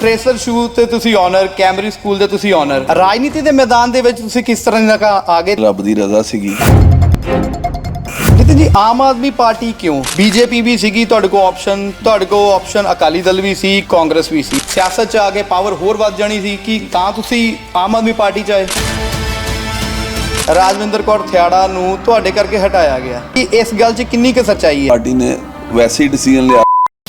ਟ੍ਰੇਸਰ shoe ਤੇ ਤੁਸੀਂ owner Camry school ਦੇ ਤੁਸੀਂ ਓਨਰ ਰਾਜਨੀਤੀ ਦੇ ਮੈਦਾਨ ਦੇ ਵਿੱਚ ਤੁਸੀਂ ਕਿਸ ਤਰ੍ਹਾਂ ਦਾ ਆ ਗਏ ਰੱਬ ਦੀ ਰਜ਼ਾ ਸੀਗੀ। ਨਿਤਿਨ ਜੀ ਆਮ ਆਦਮੀ ਪਾਰਟੀ ਕਿਉਂ? ਬੀਜੇਪੀ ਵੀ ਸੀਗੀ ਤੁਹਾਡੇ ਕੋਲ ਆਪਸ਼ਨ ਤੁਹਾਡੇ ਕੋਲ ਆਪਸ਼ਨ ਅਕਾਲੀ ਦਲ ਵੀ ਸੀ ਕਾਂਗਰਸ ਵੀ ਸੀ। ਸਿਆਸਤ 'ਚ ਆ ਕੇ ਪਾਵਰ ਹੋਰ ਵੱਧ ਜਾਣੀ ਸੀ ਕਿ ਤਾਂ ਤੁਸੀਂ ਆਮ ਆਦਮੀ ਪਾਰਟੀ 'ਚ ਆਏ? ਰਾਜਵਿੰਦਰ ਕੌਰ ਥਿਆੜਾ ਨੂੰ ਤੁਹਾਡੇ ਕਰਕੇ ਹਟਾਇਆ ਗਿਆ। ਕਿ ਇਸ ਗੱਲ 'ਚ ਕਿੰਨੀ ਕੁ ਸੱਚਾਈ ਹੈ? ਪਾਰਟੀ ਨੇ ਵੈਸੇ ਹੀ ਡਿਸੀਜਨ ਲਿਆ।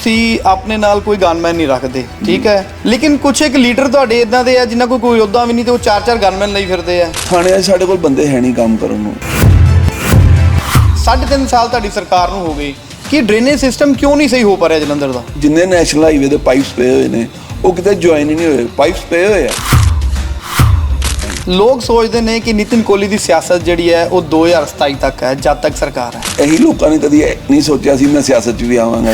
ਤੁਸੀਂ ਆਪਣੇ ਨਾਲ ਕੋਈ ਗਨਮੈਨ ਨਹੀਂ ਰੱਖਦੇ ਠੀਕ ਹੈ? ਲੇਕਿਨ ਕੁਝ ਇੱਕ ਲੀਡਰ ਤੁਹਾਡੇ ਇਦਾਂ ਦੇ ਆ ਜਿਨ੍ਹਾਂ ਕੋਲ ਕੋਈ ਅਹੁਦਾ ਵੀ ਨਹੀਂ ਤੇ ਉਹ ਚਾਰ ਚਾਰ ਗਨਮੈਨ ਲਈ ਫਿਰਦੇ ਆ। ਥਾਣਿਆਂ 'ਚ ਸਾਡੇ ਕੋਲ ਬੰਦੇ ਹੈ ਨਹੀਂ ਕੰਮ ਕਰਨ ਨੂੰ। ਸਾਢੇ ਤਿੰਨ ਸਾਲ ਤੁਹਾਡੀ ਸਰਕਾਰ ਨੂੰ ਹੋ ਗਏ। ਕਿ ਡਰੇਨੇਜ ਸਿਸਟਮ ਕਿਉਂ ਨਹੀਂ ਸਹੀ ਹੋ ਪਾ ਰਿਹਾ ਜਲੰਧਰ ਦਾ? ਜਿੰਨੇ ਨੈਸ਼ਨਲ ਹਾਈਵੇ ਦੇ ਪਾਈਪਸ ਪਏ ਹੋਏ ਨੇ ਉਹ ਕਿਤੇ ਜੁਆਇਨ ਹੀ ਨਹੀਂ ਹੋਏ। ਪਾਈਪਸ ਪਏ ਹੋਏ ਆ। ਲੋਕ ਸੋਚਦੇ ਨੇ ਕਿ ਨਿਤਿਨ ਕੋਹਲੀ ਦੀ ਸਿਆਸਤ ਜਿਹੜੀ ਹੈ ਉਹ 2027 ਤੱਕ ਹੈ ਜਦ ਤੱਕ ਸਰਕਾਰ ਹੈ। ਇਹੀ ਲੋਕਾਂ ਨੇ ਕਦੀ ਨਹੀਂ ਸੋਚਿਆ ਸੀ ਮੈਂ ਸਿਆਸਤ 'ਚ ਵੀ ਆਵਾਂਗਾ।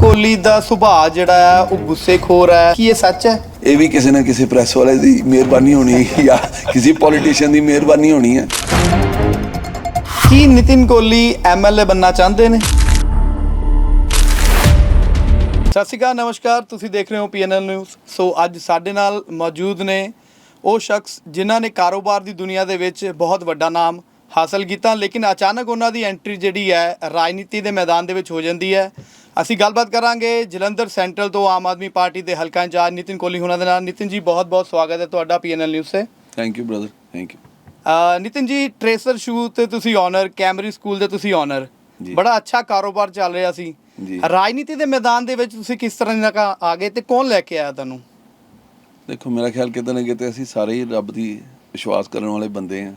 ਕੋਹਲੀ ਦਾ ਸੁਭਾਅ ਜਿਹੜਾ ਹੈ ਉਹ ਗੁੱਸੇਖੋਰ ਹੈ। ਕੀ ਇਹ ਸੱਚ ਹੈ? ਇਹ ਵੀ ਕਿਸੇ ਨਾ ਕਿਸੇ ਪ੍ਰੈਸ ਵਾਲੇ ਦੀ ਮਿਹਰਬਾਨੀ ਹੋਣੀ ਜਾਂ ਕਿਸੇ ਪੋਲੀਟੀਸ਼ੀਅਨ ਦੀ ਮਿਹਰਬਾਨੀ ਹੋਣੀ ਹੈ। ਕੀ ਨਿਤਿਨ ਕੋਹਲੀ ਐਮਐਲਏ ਬੰਨਾ ਚਾਹੁੰਦੇ ਨੇ? ਸਤਿ ਸ਼੍ਰੀ ਅਕਾਲ ਨਮਸਕਾਰ। ਤੁਸੀਂ ਦੇਖ ਰਹੇ ਹੋ ਪੀਐਨਐਲ ਨਿਊਜ਼ ਸੋ ਅੱਜ ਸਾਡੇ ਨਾਲ ਮੌਜੂਦ ਨੇ ਉਹ ਸ਼ਖਸ ਜਿਨ੍ਹਾਂ ਨੇ ਕਾਰੋਬਾਰ ਦੀ ਦੁਨੀਆ ਦੇ ਵਿੱਚ ਬਹੁਤ ਵੱਡਾ ਨਾਮ ਹਾਸਲ ਕੀਤਾ ਲੇਕਿਨ ਅਚਾਨਕ ਉਹਨਾਂ ਦੀ ਐਂਟਰੀ ਜਿਹੜੀ ਹੈ ਰਾਜਨੀਤੀ ਦੇ ਮੈਦਾਨ ਦੇ ਵਿੱਚ ਹੋ ਜਾਂਦੀ ਹੈ। ਅਸੀਂ ਗੱਲਬਾਤ ਕਰਾਂਗੇ ਜਲੰਧਰ ਸੈਂਟਰਲ ਤੋਂ ਆਮ ਆਦਮੀ ਪਾਰਟੀ ਦੇ ਹਲਕਾ ਇੰਚਾਰਜ ਨਿਤਿਨ ਕੋਹਲੀ ਹੁਣਾਂ ਦੇ ਨਾਲ। ਨਿਤਿਨ ਜੀ ਬਹੁਤ ਬਹੁਤ ਸਵਾਗਤ ਹੈ ਤੁਹਾਡਾ ਪੀਐਨਐਲ ਨਿਊਜ਼ 'ਤੇ। Thank you brother thank you Nitin ji ਟ੍ਰੇਸਰ shoe ਤੇ ਤੁਸੀਂ ਓਨਰ ਕੈਮਰੀ ਸਕੂਲ ਦੇ ਤੁਸੀਂ ਓਨਰ ਜੀ। ਬੜਾ ਅੱਛਾ ਕਾਰੋਬਾਰ ਚੱਲ ਰਿਹਾ ਸੀ। ਰਾਜਨੀਤੀ ਦੇ ਮੈਦਾਨ ਦੇ ਵਿੱਚ ਤੁਸੀਂ ਕਿਸ ਤਰ੍ਹਾਂ ਦਾ ਕਾ- ਆ ਗਏ ਤੇ ਕੌਣ ਲੈ ਕੇ ਆਇਆ ਤੁਹਾਨੂੰ? ਦੇਖੋ ਮੇਰਾ ਖਿਆਲ ਕਿਤੇ ਨਾ ਕਿਤੇ ਅਸੀਂ ਸਾਰੇ ਹੀ ਰੱਬ ਦੀ ਵਿਸ਼ਵਾਸ ਕਰਨ ਵਾਲੇ ਬੰਦੇ ਆ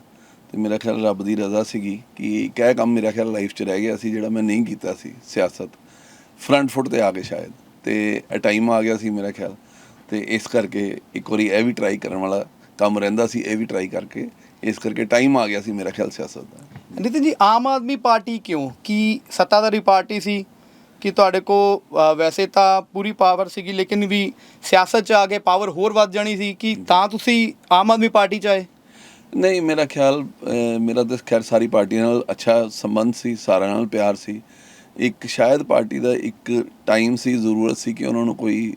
ਤੇ ਮੇਰਾ ਖਿਆਲ ਰੱਬ ਦੀ ਰਜ਼ਾ ਸੀਗੀ ਕਿ ਇੱਕ ਇਹ ਕੰਮ ਮੇਰਾ ਖਿਆਲ ਲਾਈਫ 'ਚ ਰਹਿ ਗਿਆ ਸੀ ਜਿਹੜਾ ਮੈਂ ਨਹੀਂ ਕੀਤਾ ਸੀ ਸਿਆਸਤ। ਫਰੰਟ ਫੁੱਟ ਤੇ ਆ ਕੇ ਸ਼ਾਇਦ। ਤੇ ਇਹ ਟਾਈਮ ਆ ਗਿਆ ਸੀ ਮੇਰਾ ਖਿਆਲ। ਤੇ ਇਸ ਕਰਕੇ ਇੱਕ ਵਾਰੀ ਇਹ ਵੀ ਟਰਾਈ ਕਰਨ ਵਾਲਾ ਕੰਮ ਰਹਿੰਦਾ ਸੀ ਇਹ ਵੀ ਟਰਾਈ ਕਰਕੇ ਇਸ ਕਰਕੇ ਟਾਈਮ ਆ ਗਿਆ ਸੀ ਮੇਰਾ ਖਿਆਲ ਸਿਆਸਤ ਦਾ। ਨਿਤਿਨ ਜੀ ਆਮ ਆਦਮੀ ਪਾਰਟੀ ਕਿਉਂ? ਕੀ ਸੱਤਾਧਾਰੀ ਪਾਰਟੀ ਸੀ? ਕਿ ਤੁਹਾਡੇ ਕੋ ਵੈਸੇ ਤਾਂ ਪੂਰੀ ਪਾਵਰ ਸੀਗੀ ਲੇਕਿਨ ਵੀ ਸਿਆਸਤ 'ਚ ਆ ਕੇ ਪਾਵਰ ਹੋਰ ਵੱਧ ਜਾਣੀ ਸੀ। ਕਿ ਤਾਂ ਤੁਸੀਂ ਆਮ ਆਦਮੀ ਪਾਰਟੀ 'ਚ ਆਏ? ਨਹੀਂ ਮੇਰਾ ਖਿਆਲ ਮੇਰਾ ਤਾਂ ਖੈਰ ਸਾਰੀ ਪਾਰਟੀਆਂ ਨਾਲ ਅੱਛਾ ਸੰਬੰਧ ਸੀ ਸਾਰਿਆਂ ਨਾਲ ਪਿਆਰ ਸੀ। ਇੱਕ ਸ਼ਾਇਦ ਪਾਰਟੀ ਦਾ ਇੱਕ ਟਾਈਮ ਸੀ, ਜ਼ਰੂਰਤ ਸੀ ਕਿ ਉਹਨਾਂ ਨੂੰ ਕੋਈ